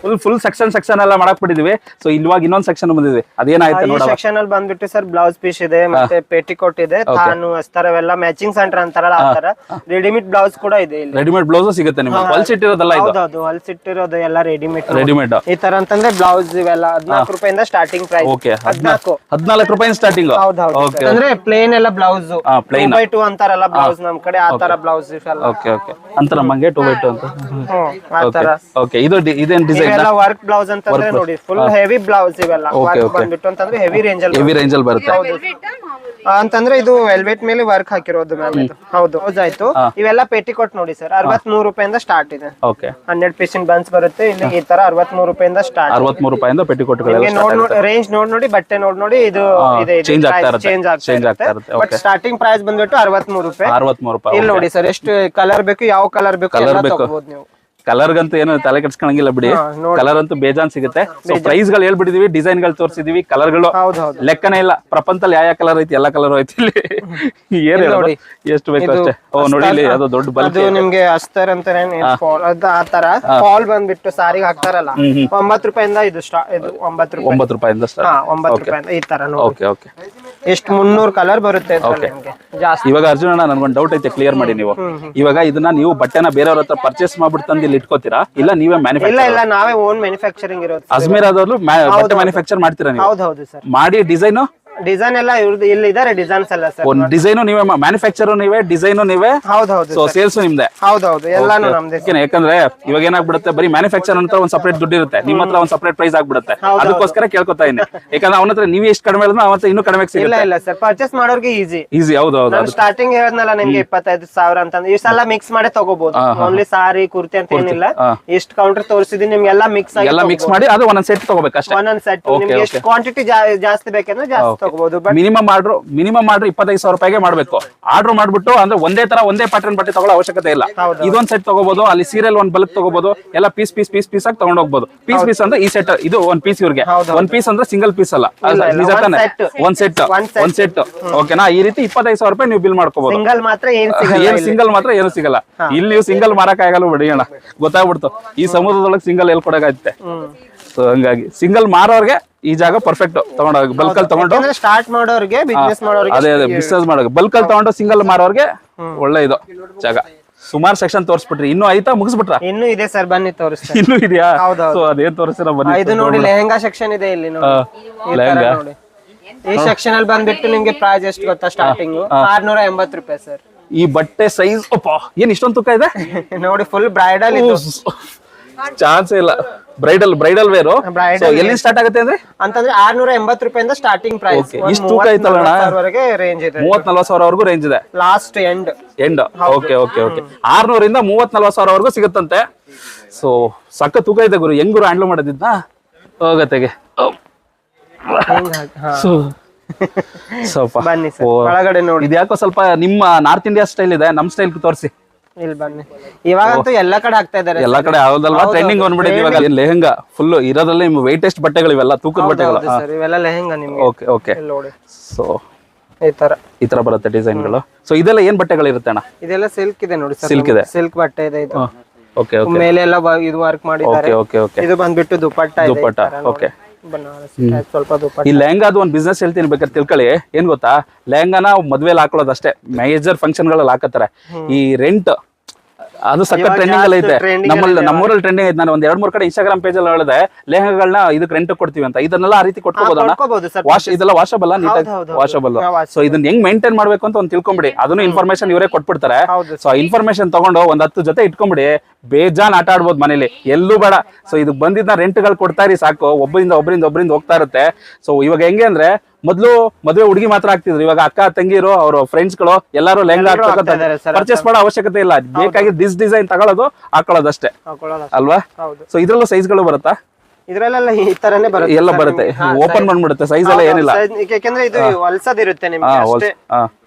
ಫುಲ್ ಫುಲ್ ಸೆಕ್ಷನ್ ಸೆಕ್ಷನ್ ಎಲ್ಲ ಮಾಡಕ್ ಬಿಟ್ಟಿದೀವಿ. ಸೊ ಇಲ್ವಾಗ ಇನ್ನೊಂದ್ ಸೆಕ್ಷನ್ ಬಂದಿದೆ. ಅದೇನಾಯ್ತು ಈ ಸೆಕ್ಷನ್ ಅಲ್ಲಿ ಬಂದ್ಬಿಟ್ಟು ಸರ್ ಬ್ಲೌಸ್ ಪೀಸ್ ಇದೆ ಮತ್ತೆ ಪೇಟಿಕೋಟ್ ಇದೆ ತಾನು ಅವೆಲ್ಲ ಮ್ಯಾಚಿಂಗ್ ಸೆಂಟರ್ ಅಂತಾರಲ್ಲ ಆ ತರ ರೆಡಿಮೇಡ್ ಬ್ಲೌಸ್ ಕೂಡ ಇದೆ ಇಲ್ಲಿ. ರೆಡಿಮೇಡ್ ಬ್ಲೌಸ್ ಸಿಗುತ್ತೆ ನಿಮ್ಗೆ. ಹೊಲ್ಸ್ ಇಟ್ಟಿರೋದಲ್ಲ ಇದು? ಹೌದೌದು ಹೊಲ್ಸಿಟ್ಟಿರೋದು ಎಲ್ಲ ರೆಡಿಮೇಡ್ ರೆಡಿಮೇಡ್ ಈ ತರ ಅಂತಂದ್ರೆ ಬ್ಲೌಸ್ ಇವೆಲ್ಲ ಹದಿನಾಲ್ಕು ರೂಪಾಯಿಂದ ಸ್ಟಾರ್ಟಿಂಗ್ ಪ್ರೈಸ್ ಓಕೆ ಹದಿನಾಲ್ಕು. ಹದ್ನಾಲ್ಕು ರೂಪಾಯಿ ಸ್ಟಾರ್ಟಿಂಗ್ ಹೌದೌದು ಓಕೆ ಅಂದ್ರೆ ಪ್ಲೇನ್ ಎಲ್ಲ ಬ್ಲೌಸ್ ಹಾ, plain. ಬೈ ಟೂ ಅಂತಾರಲ್ಲ ಬ್ಲೌಸ್ ನಮ್ ಕಡೆ ಆ ತರ ಬ್ಲೌಸ್ ಎಲ್ಲ ಓಕೆ ಓಕೆ ಅಂತ ನಮ್ಮಂಗೆ ಟೂ ಬೈ ಟು ಅಂತ? ಹ್ಮ್ ಆ ತರ ಓಕೆ ಇದು ಡಿ- ಇದೇನ್ ಡಿಸೈನ್ ಇವೆಲ್ಲ ವರ್ಕ್ ಬ್ಲೌಸ್ ಅಂತಂದ್ರೆ ನೋಡಿ ಫುಲ್ ಹೆವಿ ಬ್ಲೌಸ್ ಇವೆಲ್ಲ. ವರ್ಕ್. ಬಂದ್ಬಿಟ್ಟು ಅಂತಂದ್ರೆ ಹೆವಿ ರೇಂಜ್ ಅಲ್ಲಿ ಹೆವಿ ರೇಂಜ್ ಅಲ್ಲಿ ಬರುತ್ತೆ. ಅಂತಂದ್ರೆ ಇದು ವೆಲ್ವೆಟ್ ಮೇಲೆ ವರ್ಕ್ ಹಾಕಿರೋದು ಮ್ಯಾಮ್ ಇದು. ಹೌದು ಆಯ್ತು. ಇವೆಲ್ಲ ಪೆಟಿಕೋಟ್ ನೋಡಿ ಸರ್ ಅರವತ್ಮೂರು ರೂಪಾಯಿಂದ ಸ್ಟಾರ್ಟ್ ಇದೆ. ಓಕೆ ಹಂಡ್ರೆಡ್ ಪೀಸಿನ ಬನ್ಸ್ ಬರುತ್ತೆ. ಇಲ್ಲಿ ಈ ತರ ಅರವತ್ಮೂರು ರೂಪಾಯಿಂದ ಸ್ಟಾರ್ಟ್ ಅರವತ್ಮೂರು ರೂಪಾಯಿಂದ ಪೆಟ್ಟಿಕೋಟ್ಗಳೆಲ್ಲ ನಿಮ್ಗೆ ನೋಡ್ ನೋಡಿ ರೇಂಜ್ ನೋಡ್ ನೋಡಿ ಬಟ್ಟೆ ನೋಡ್ ನೋಡಿ ಇದು ಇದೆ change ಆಗ್ತಾ ಇರುತ್ತೆ. ಚೇಂಜ್ ಆಗ್ತಾ ಇರುತ್ತೆ. ಬಟ್ ಸ್ಟಾರ್ಟಿಂಗ್ ಪ್ರೈಸ್ ಬಂದ್ಬಿಟ್ಟು ಅರವತ್ಮೂರು ರೂಪಾಯಿ. ಅರವತ್ಮೂರು ರೂಪಾಯಿ ಇಲ್ಲಿ ನೋಡಿ ಸರ್ ಎಷ್ಟು ಕಲರ್ ಬೇಕು ಯಾವ ಕಲರ್ ಬೇಕು ಕಲರ್ ಎಲ್ಲ ಬೇಕು. ತಗೋಬಹುದು ನೀವು. ಕಲರ್ಗಂತೂ ಏನು ತಲೆ ಕೆಡ್ಸ್ಕೊಳಂಗಿಲ್ಲ ಬಿಡಿ. ಕಲರ್ ಅಂತೂ ಬೇಜಾನ್ ಸಿಗುತ್ತೆ. ಸೊ ಪ್ರೈಸ್ಗಳು ಹೇಳ್ಬಿಟ್ಟಿದೀವಿ ಡಿಸೈನ್ಗಳು ತೋರಿಸಿದೀವಿ ಕಲರ್ಗಳು ಹೌದು ಲೆಕ್ಕನೇ ಇಲ್ಲ. ಪ್ರಪಂಚದಲ್ಲಿ ಯಾವ ಕಲರ್ ಐತಿ? ಎಲ್ಲಾ ಕಲರ್ ಐತಿ ಇಲ್ಲಿ. ಏನ್? ನೋಡಿ. ಎಷ್ಟು ಬೇಕು ಅಷ್ಟೇ. ಓ ನೋಡಿ ಇಲ್ಲಿ ಅದು ದೊಡ್ಡ ಅದು ನಿಮ್ಗೆ ಅಸ್ತರ್ ಅಂತಾನೆ ಆತರ ಆ ತರ ಫಾಲ್ ಬಂದ್ಬಿಟ್ಟು ಸಾರಿಗೆ ಹಾಕ್ತಾರಲ್ಲ ಒಂಬತ್ತು ರೂಪಾಯಿಂದ ಇದು ಇದು ಒಂಬತ್ತು ರೂಪಾಯಿ. ಒಂಬತ್ತು ರೂಪಾಯಿಂದ ಒಂಬತ್ತು ರೂಪಾಯಿಂದ ಈ ತರ ಓಕೆ ಓಕೆ ಎಷ್ಟು ಮುನ್ನೂರು ಕಲರ್ ಬರುತ್ತೆ ಜಾಸ್ತಿ. ಇವಾಗ ಅರ್ಜುನ ನನ್ಗೊಂದು ಡೌಟ್ ಐತೆ ಕ್ಲಿಯರ್ ಮಾಡಿ ನೀವು. ಇವಾಗ ಇದನ್ನ ನೀವು ಬಟ್ಟೆನ ಬೇರೆಯವ್ರ ಹತ್ರ ಪರ್ಚೇಸ್ ಮಾಡ್ಬಿಟ್ಟು ತಂದು ಇಲ್ಲಿ ಇಟ್ಕೋತೀರಾ? ಇಲ್ಲ ನೀವೇ ಇಲ್ಲ ಮ್ಯಾನುಫ್ಯಾಕ್ಚರ್ ಇಲ್ಲ ನಾವೇ ಓನ್ ಮ್ಯಾನುಫ್ಯಾಕ್ಚರಿಂಗ್ ಇರೋದು ಮ್ಯಾ- ಬಟ್ಟೆ ಮ್ಯಾನುಫ್ಯಾಕ್ಚರ್ ಮಾಡ್ತೀರಾ ನೀವು? ಹೌದು ಹೌದು ಸರ್ ಮಾಡಿ ಡಿಸೈನು ಡಿಸೈನ್ ಎಲ್ಲ ಇವ್ರದ್ದು ಇಲ್ಲಿ ಇದಾರೆ ಡಿಸೈನ್ಸ್ ಎಲ್ಲ ಸರ್ ಒಂದ್ ಡಿಸೈನು ನೀವೇ ಮ್ಯಾನುಫ್ಯಾಕ್ಚರ್ ನೀವೇ ಡಿಸೈನು ನೀವೇ? ಹೌದು ಹೌದು ಸೊ ಸೇಲ್ಸ್ ನಿಮ್ದೆ? ಹೌದು ಹೌದು ಎಲ್ಲಾನು ನಮ್ದೇ ಯಾಕೆಂದ್ರೆ- ಯಾಕಂದ್ರೆ ಇವಾಗ ಏನಾಗ್ಬಿಡುತ್ತೆ ಬರೀ ಮ್ಯಾನುಫ್ಯಾಕ್ಚರ್ ಅಂತ ಒಂದ್ ಸಪರೇಟ್ ದುಡ್ಡು ಇರುತ್ತೆ. ನಿಮ್ಮ ಹತ್ರ ಒಂದ್ ಸಪರೇಟ್ ಪ್ರೈಸ್ ಆಗ್ಬಿಡುತ್ತೆ. ಅದಕ್ಕೋಸ್ಕರ ಕೇಳ್ಕೊತಾ ಇದ್ದೀನಿ. ಯಾಕಂದ್ರೆ ಅವನ ಹತ್ರ ನೀವು ಎಷ್ಟು ಕಡಿಮೆ ಹೇಳಿದ್ರೆ ಅವನ ಹತ್ರ ಇನ್ನೂ ಕಡಿಮೆ ಇಲ್ಲ ಸಿಗುತ್ತೆ. ಇಲ್ಲ ಸರ್ ಪರ್ಚೇಸ್ ಮಾಡೋರ್ಗೆ ಈಸಿ ಈಸಿ ಹೌದು ಹೌದು ನಾನು ಸ್ಟಾರ್ಟಿಂಗ್ ಹೇಳದ್ನಲ್ಲ ನಿಮ್ಗೆ ಇಪ್ಪತ್ತೈದು ಸಾವಿರ ಅಂತ ಈ ಸಲ ಮಿಕ್ಸ್ ಮಾಡಿ ತಗೋಬಹುದು ಓನ್ಲಿ ಸಾರಿ ಕುರ್ತಿ ಅಂತ ಏನಿಲ್ಲ. ಹಾ. ಎಷ್ಟು ಕೌಂಟರ್ ತೋರಿಸಿದೀನಿ ನಿಮ್ಗೆಲ್ಲ ಮಿಕ್ಸ್ ಎಲ್ಲ ಮಿಕ್ಸ್ ಮಾಡಿ ಅದು ಒಂದೊಂದ್ ಸೆಟ್ ತಗೋಬೇಕಷ್ಟೇ. ಒಂದೊಂದ್ ಸೆಟ್ Okay, ನಿಮ್ಗೆ ಎಷ್ಟು ಕ್ವಾಂಟಿಟಿ ಜಾಸ್ತಿ ಬೇಕಂದ್ರೆ ಜಾಸ್ತಿ ತಗೋಬಹುದು ಮಿನಿಮಮ್ ಆರ್ಡರ್ ಮಿನಿಮಮ್ ಆರ್ಡರ್ ಇಪ್ಪತ್ತೈದು ಸಾವಿರ ರೂಪಾಯಿಗೆ ಮಾಡಬೇಕು. ಆರ್ಡರ್ ಮಾಡ್ಬಿಟ್ಟು ಅಂದ್ರೆ ಒಂದೇ ತರ ಒಂದೇ ಪ್ಯಾಟರ್ನ್ ಬಟ್ಟೆ ತಗೊಳ್ಳೋ ಅವಶ್ಯಕತೆ ಇಲ್ಲ. ಇದೊಂದ್ ಸೆಟ್ ತಗೋಬಹುದು ಅಲ್ಲಿ ಸೀರಿಯಲ್ ಒಂದ್ ಬಲ್ಕ್ ತಗೋಬಹುದು ಎಲ್ಲ ಪೀಸ್ ಪೀಸ್ ಪೀಸ್ ಪೀಸ್ ಆಗಿ ತಗೊಂಡ್ ಹೋಗ್ಬೋದು. ಪೀಸ್ ಪೀಸ್ ಅಂದ್ರೆ ಈ ಸೆಟ್ ಇದು ಒಂದ್ ಪೀಸ್ ಇವ್ರಿಗೆ. ಒಂದ್ ಪೀಸ್ ಅಂದ್ರೆ ಸಿಂಗಲ್ ಪೀಸ್ ಅಲ್ಲ. ನಿಜ ಒಂದ್ ತಾನೆ? ಒಂದ್ ಸೆಟ್ ಒಂದ್ ಸೆಟ್ ಓಕೆನಾ ಈ ರೀತಿ ಇಪ್ಪತ್ತೈದು ಸಾವಿರ ರೂಪಾಯಿ ನೀವು ಬಿಲ್ ಮಾಡ್ಕೋಬಹುದು ಸಿಂಗಲ್ ಮಾತ್ರ ಏನ್ ಸಿಂಗಲ್ ಮಾತ್ರ ಏನು ಸಿಗಲ್ಲ. ಇಲ್ಲಿ ನೀವು ಸಿಂಗಲ್ ಮಾರಕ್ ಆಗಲ್ಲ ಬಿಡಿ ಅಣ್ಣ. ಗೊತ್ತಾಗ್ಬಿಡ್ತು. ಈ ಸಮುದ್ರದೊಳಗೆ ಸಿಂಗಲ್ ಎಲ್ಲಿ ಕೊಡಕಾಗುತ್ತೆ? ಸೊ ಹಂಗಾಗಿ ಸಿಂಗಲ್ ಮಾರೋರ್ಗೆ ಈ ಜಾಗ ಪರ್ಫೆಕ್ಟ್ ತಗೊಂಡೋಗಿ ಬಲ್ಕಲ್ ತಗೊಂಡು ಸ್ಟಾರ್ಟ್ ಮಾಡೋರಿಗೆ ಬಿಸ್ನೆಸ್ ಮಾಡೋರ್ಗೆ ಅದೇ ಅದೇ ಬಿಸ್ನೆಸ್ ಮಾಡೋರಿಗೆ. ಬಲ್ಕ್ ಅಲ್ಲಿ ತಗೊಂಡು ಸಿಂಗಲ್ ಮಾರೋರ್ಗೆ ಒಳ್ಳೆ ಇದು ಜಾಗ. ಸುಮಾರು ಸೆಕ್ಷನ್ ತೋರಿಸ್ಬಿಟ್ರಿ. ಇನ್ನು ಐತಾ? ಮುಗಿಸ್ಬಿಟ್ರ? ಇನ್ನು ಇದೆ ಸರ್ ಬನ್ನಿ ತೋರಿಸಿ ಇನ್ನು ಇದೆಯಾ. ಸೊ ಅದೇನ್ ತೋರಿಸ್ತೀರ ಬನ್ನಿ. ಇದು ನೋಡಿ ಲೆಹಂಗಾ ಸೆಕ್ಷನ್ ಇದೆ ಇಲ್ಲಿ ನೋಡಿ. ಲೆಹಂಗಾ. ಈ ಸೆಕ್ಷನ್ ಅಲ್ಲಿ ಬಂದ್ಬಿಟ್ಟು ನಿಮ್ಗೆ ಪ್ರೈಸ್ ಎಷ್ಟು ಗೊತ್ತಾ ಸ್ಟಾರ್ಟಿಂಗ್ ಆರ್ನೂರ ಎಂಬತ್ತು ರೂಪಾಯಿ ಸರ್ ಈ ಬಟ್ಟೆ ಸೈಜ್ ಅಪ್ಪ ಏನ್ ಇಷ್ಟೊಂದು ತೂಕ ಇದೆ? ನೋಡಿ ಫುಲ್ ಬ್ರೈಡಲ್ ಇದು ಚಾನ್ಸ್ ಇಲ್ಲ. ಬ್ರೈಡಲ್ ಬ್ರೈಡಲ್ ವೇರು ಎಲ್ಲಿ ಸ್ಟಾರ್ಟ್ ಆಗುತ್ತೆ ಅಂದ್ರೆ? ಅಂತಂದ್ರೆ ಆರ್ನೂರ ಎಂಬತ್ತು ರೂಪಾಯಿಂದ ಸ್ಟಾರ್ಟಿಂಗ್ ಪ್ರೈಸ್ ಇಷ್ಟು ಇಷ್ಟ್ ತೂಕ ಐತಲ್ಲ ವರೆಗೆ ರೇಂಜ್ ಇದೆ. ಮೂವತ್ ನಲ್ವತ್ ಸಾವಿರವರೆಗೂ ರೇಂಜ್ ಇದೆ last end end okay okay okay ಆರ್ನೂರಿಂದ ಮೂವತ್ ನಲ್ವತ್ ಸಾವಿರವರೆಗೂ ಸಿಗುತ್ತಂತೆ. ಸೊ ಸಕ್ಕ ತೂಕ ಇದೆ ಗುರು. ಹೆಂಗ್ ಗುರು ಹ್ಯಾಂಡ್ಲ್ ಮಾಡೋದಿದ್ನ? ಹೋಗತ್ತೆಗೆ. ಸೊ ಸ್ವಲ್ಪ ಬನ್ನಿ ಸರ್. ಒಳಗಡೆ ನೋಡಿ. ಇದ್ಯಾಕೋ ಸ್ವಲ್ಪ ನಿಮ್ಮ ನಾರ್ತ್ ಇಂಡಿಯಾ ಸ್ಟೈಲ್ ಇದೆ. ನಮ್ ಸ್ಟೈಲ್ ತೋರಿಸಿ. ಇಲ್ಲಿ ಬನ್ನಿ. ಇವಾಗಂತೂ ಎಲ್ಲಾ ಕಡೆ ಆಗ್ತಾ ಇದಾರೆ ಎಲ್ಲಾ ಕಡೆ ಯಾವ್ದಲ್ವಾ ಟ್ರೆಂಡಿಂಗ್ ಬಂದ್ಬಿಟ್ಟಿದೆ ಇವಾಗ. ಲೆಹಂಗಾ ಫುಲ್ ಇರೋದ್ರಲ್ಲಿ ವೇಟೆಸ್ಟ್ ಬಟ್ಟೆಗಳು ಇವೆಲ್ಲ ತೂಕದ ಬಟ್ಟೆಗಳು. ಸರ್. ಇವೆಲ್ಲ ಲೆಹಂಗಾ ನಿಮ್ಗೆ. ಓಕೆ ಓಕೆ ನೋಡಿ. ಸೊ ಈ ತರ. ಈ ತರ ಬರುತ್ತೆ ಡಿಸೈನ್ಗಳು. ಸೊ ಇದೆಲ್ಲ ಏನ್ ಬಟ್ಟೆಗಳಿರುತ್ತೆ ಅಣ್ಣ? ಇದೆಲ್ಲ ಸಿಲ್ಕ್ ಇದೆ ನೋಡಿ ಸರ್. Silk ಇದೆ. ಸಿಲ್ಕ್ ಬಟ್ಟೆ ಇದೆ ಇದು. ಓಕೆ ಓಕೆ ಮೇಲೆ ಎಲ್ಲ ಇದು ವರ್ಕ್ ಮಾಡಿದ್ದಾರೆ. ಓಕೆ ಓಕೆ ಇದು ಬಂದ್ಬಿಟ್ಟು ದುಪಟ್ಟ ಇದೆ ಈ ದುಪ್ಪಟ್ಟ ಓಕೆ ಸ್ವಲ್ಪ ದುಪಟ್ಟ. ಈ ಲೆಹಂಗಾದ ಒಂದು ಬಿಸ್ನೆಸ್ ಹೇಳ್ತೀನಿ ಬೇಕಾದ್ರೆ ತಿಳ್ಕೊಳ್ಳಿ. ಏನ್ ಗೊತ್ತಾ? ಲೆಹಂಗಾನ ಮದ್ವೆಲಿ ಹಾಕೊಳ್ಳೋದು ಅಷ್ಟೇ ಮೇಜರ್ ಫಂಕ್ಷನ್ಗಳಲ್ಲಿ ಹಾಕತ್ತಾರೆ ಈ ರೆಂಟ್ ಅದು ಸಕ್ಕ ಟ್ರೆಂಡಿಂಗ್ ಅಲ್ಲಿ ಐತೆ. ನಮ್ಮಲ್ಲಿ ನಮ್ಮೂರಲ್ಲಿ ಟ್ರೆಂಡಿಂಗ್ ಐತೆ. ನಾನು ಒಂದ್ ಎರಡ್ ಮೂರ್ ಕಡೆ ಇನ್ಸ್ಟಾಗ್ರಾಮ್ ಪೇಜ್ ಅಲ್ಲಿ ಹೇಳಿದೆ ಲೇಹಗಳನ್ನ ಇದಕ್ಕೆ ರೆಂಟ್ ಕೊಡ್ತೀವಿ ಅಂತ. ಇದನ್ನೆಲ್ಲ ಆ ರೀತಿ ಕೊಟ್ಕೋಬಹುದು ವಾಶ್ ಇದೆಲ್ಲ ವಾಷಬಲ್ ನೀಟಾಗಿ ವಾಷಬಲ್ ಸೊ ಇದನ್ನ ಹೆಂಗ್ ಮೇಂಟೈನ್ ಮಾಡ್ಬೇಕು ಅಂತ ಒಂದು ತಿಳ್ಕೊಂಬಿಡಿ. ಅದನ್ನು ಇನ್ಫಾರ್ಮೇಶನ್ ಇವರೇ ಕೊಟ್ಬಿಡ್ತಾರೆ. ಸೊ ಇನ್ಫಾರ್ಮೇಶನ್ ತಗೊಂಡು ಒಂದ್ ಹತ್ತು ಜೊತೆ ಇಟ್ಕೊಂಬಿಡಿ. ಬೇಜಾನ್ ಆಟ ಆಡ್ಬೋದು ಮನೇಲಿ. ಎಲ್ಲೂ ಬೇಡ. ಸೊ ಇದಕ್ ಬಂದಿದ್ದ ರೆಂಟ್ಗಳು ಕೊಡ್ತಾ ಇರಿ ಸಾಕು. ಒಬ್ಬರಿಂದ ಒಬ್ಬರಿಂದ ಒಬ್ಬರಿಂದ ಹೋಗ್ತಾ ಇರುತ್ತೆ. ಸೊ ಇವಾಗ ಹೆಂಗೆ ಅಂದ್ರೆ ಮೊದ್ಲು ಮದುವೆ ಹುಡುಗಿ ಮಾತ್ರ ಆಗ್ತಿದ್ರು. ಇವಾಗ ಅಕ್ಕ ತಂಗಿರು ಅವ್ರ ಫ್ರೆಂಡ್ಸ್ಗಳು ಎಲ್ಲಾರು ಲೆಹಂಗಾ ಪರ್ಚೇಸ್ ಮಾಡೋ ಅವಶ್ಯಕತೆ ಇಲ್ಲ. ಬೇಕಾಗಿ ದಿಸ್ ಡಿಸೈನ್ ತಗೊಳ್ಳೋದು ಹಾಕೊಳ್ಳೋದಷ್ಟೇ ಅಲ್ವಾ? ಸೊ ಇದ್ರಲ್ಲೂ ಸೈಜ್ಗಳು ಬರುತ್ತಾ? ಇದ್ರಲ್ಲೆಲ್ಲ ಈ ತರನೇ ಬರುತ್ತೆ ಎಲ್ಲ ಬರುತ್ತೆ. ಓಪನ್ ಬಂದ್ಬಿಡುತ್ತೆ ಸೈಜ್ ಎಲ್ಲ ಏನಿಲ್ಲ. ಯಾಕೆಂದ್ರೆ ಇದು ಹೊಲ್ಸದಿರುತ್ತೆ ನಿಮ್ಗೆ ಅಷ್ಟೇ.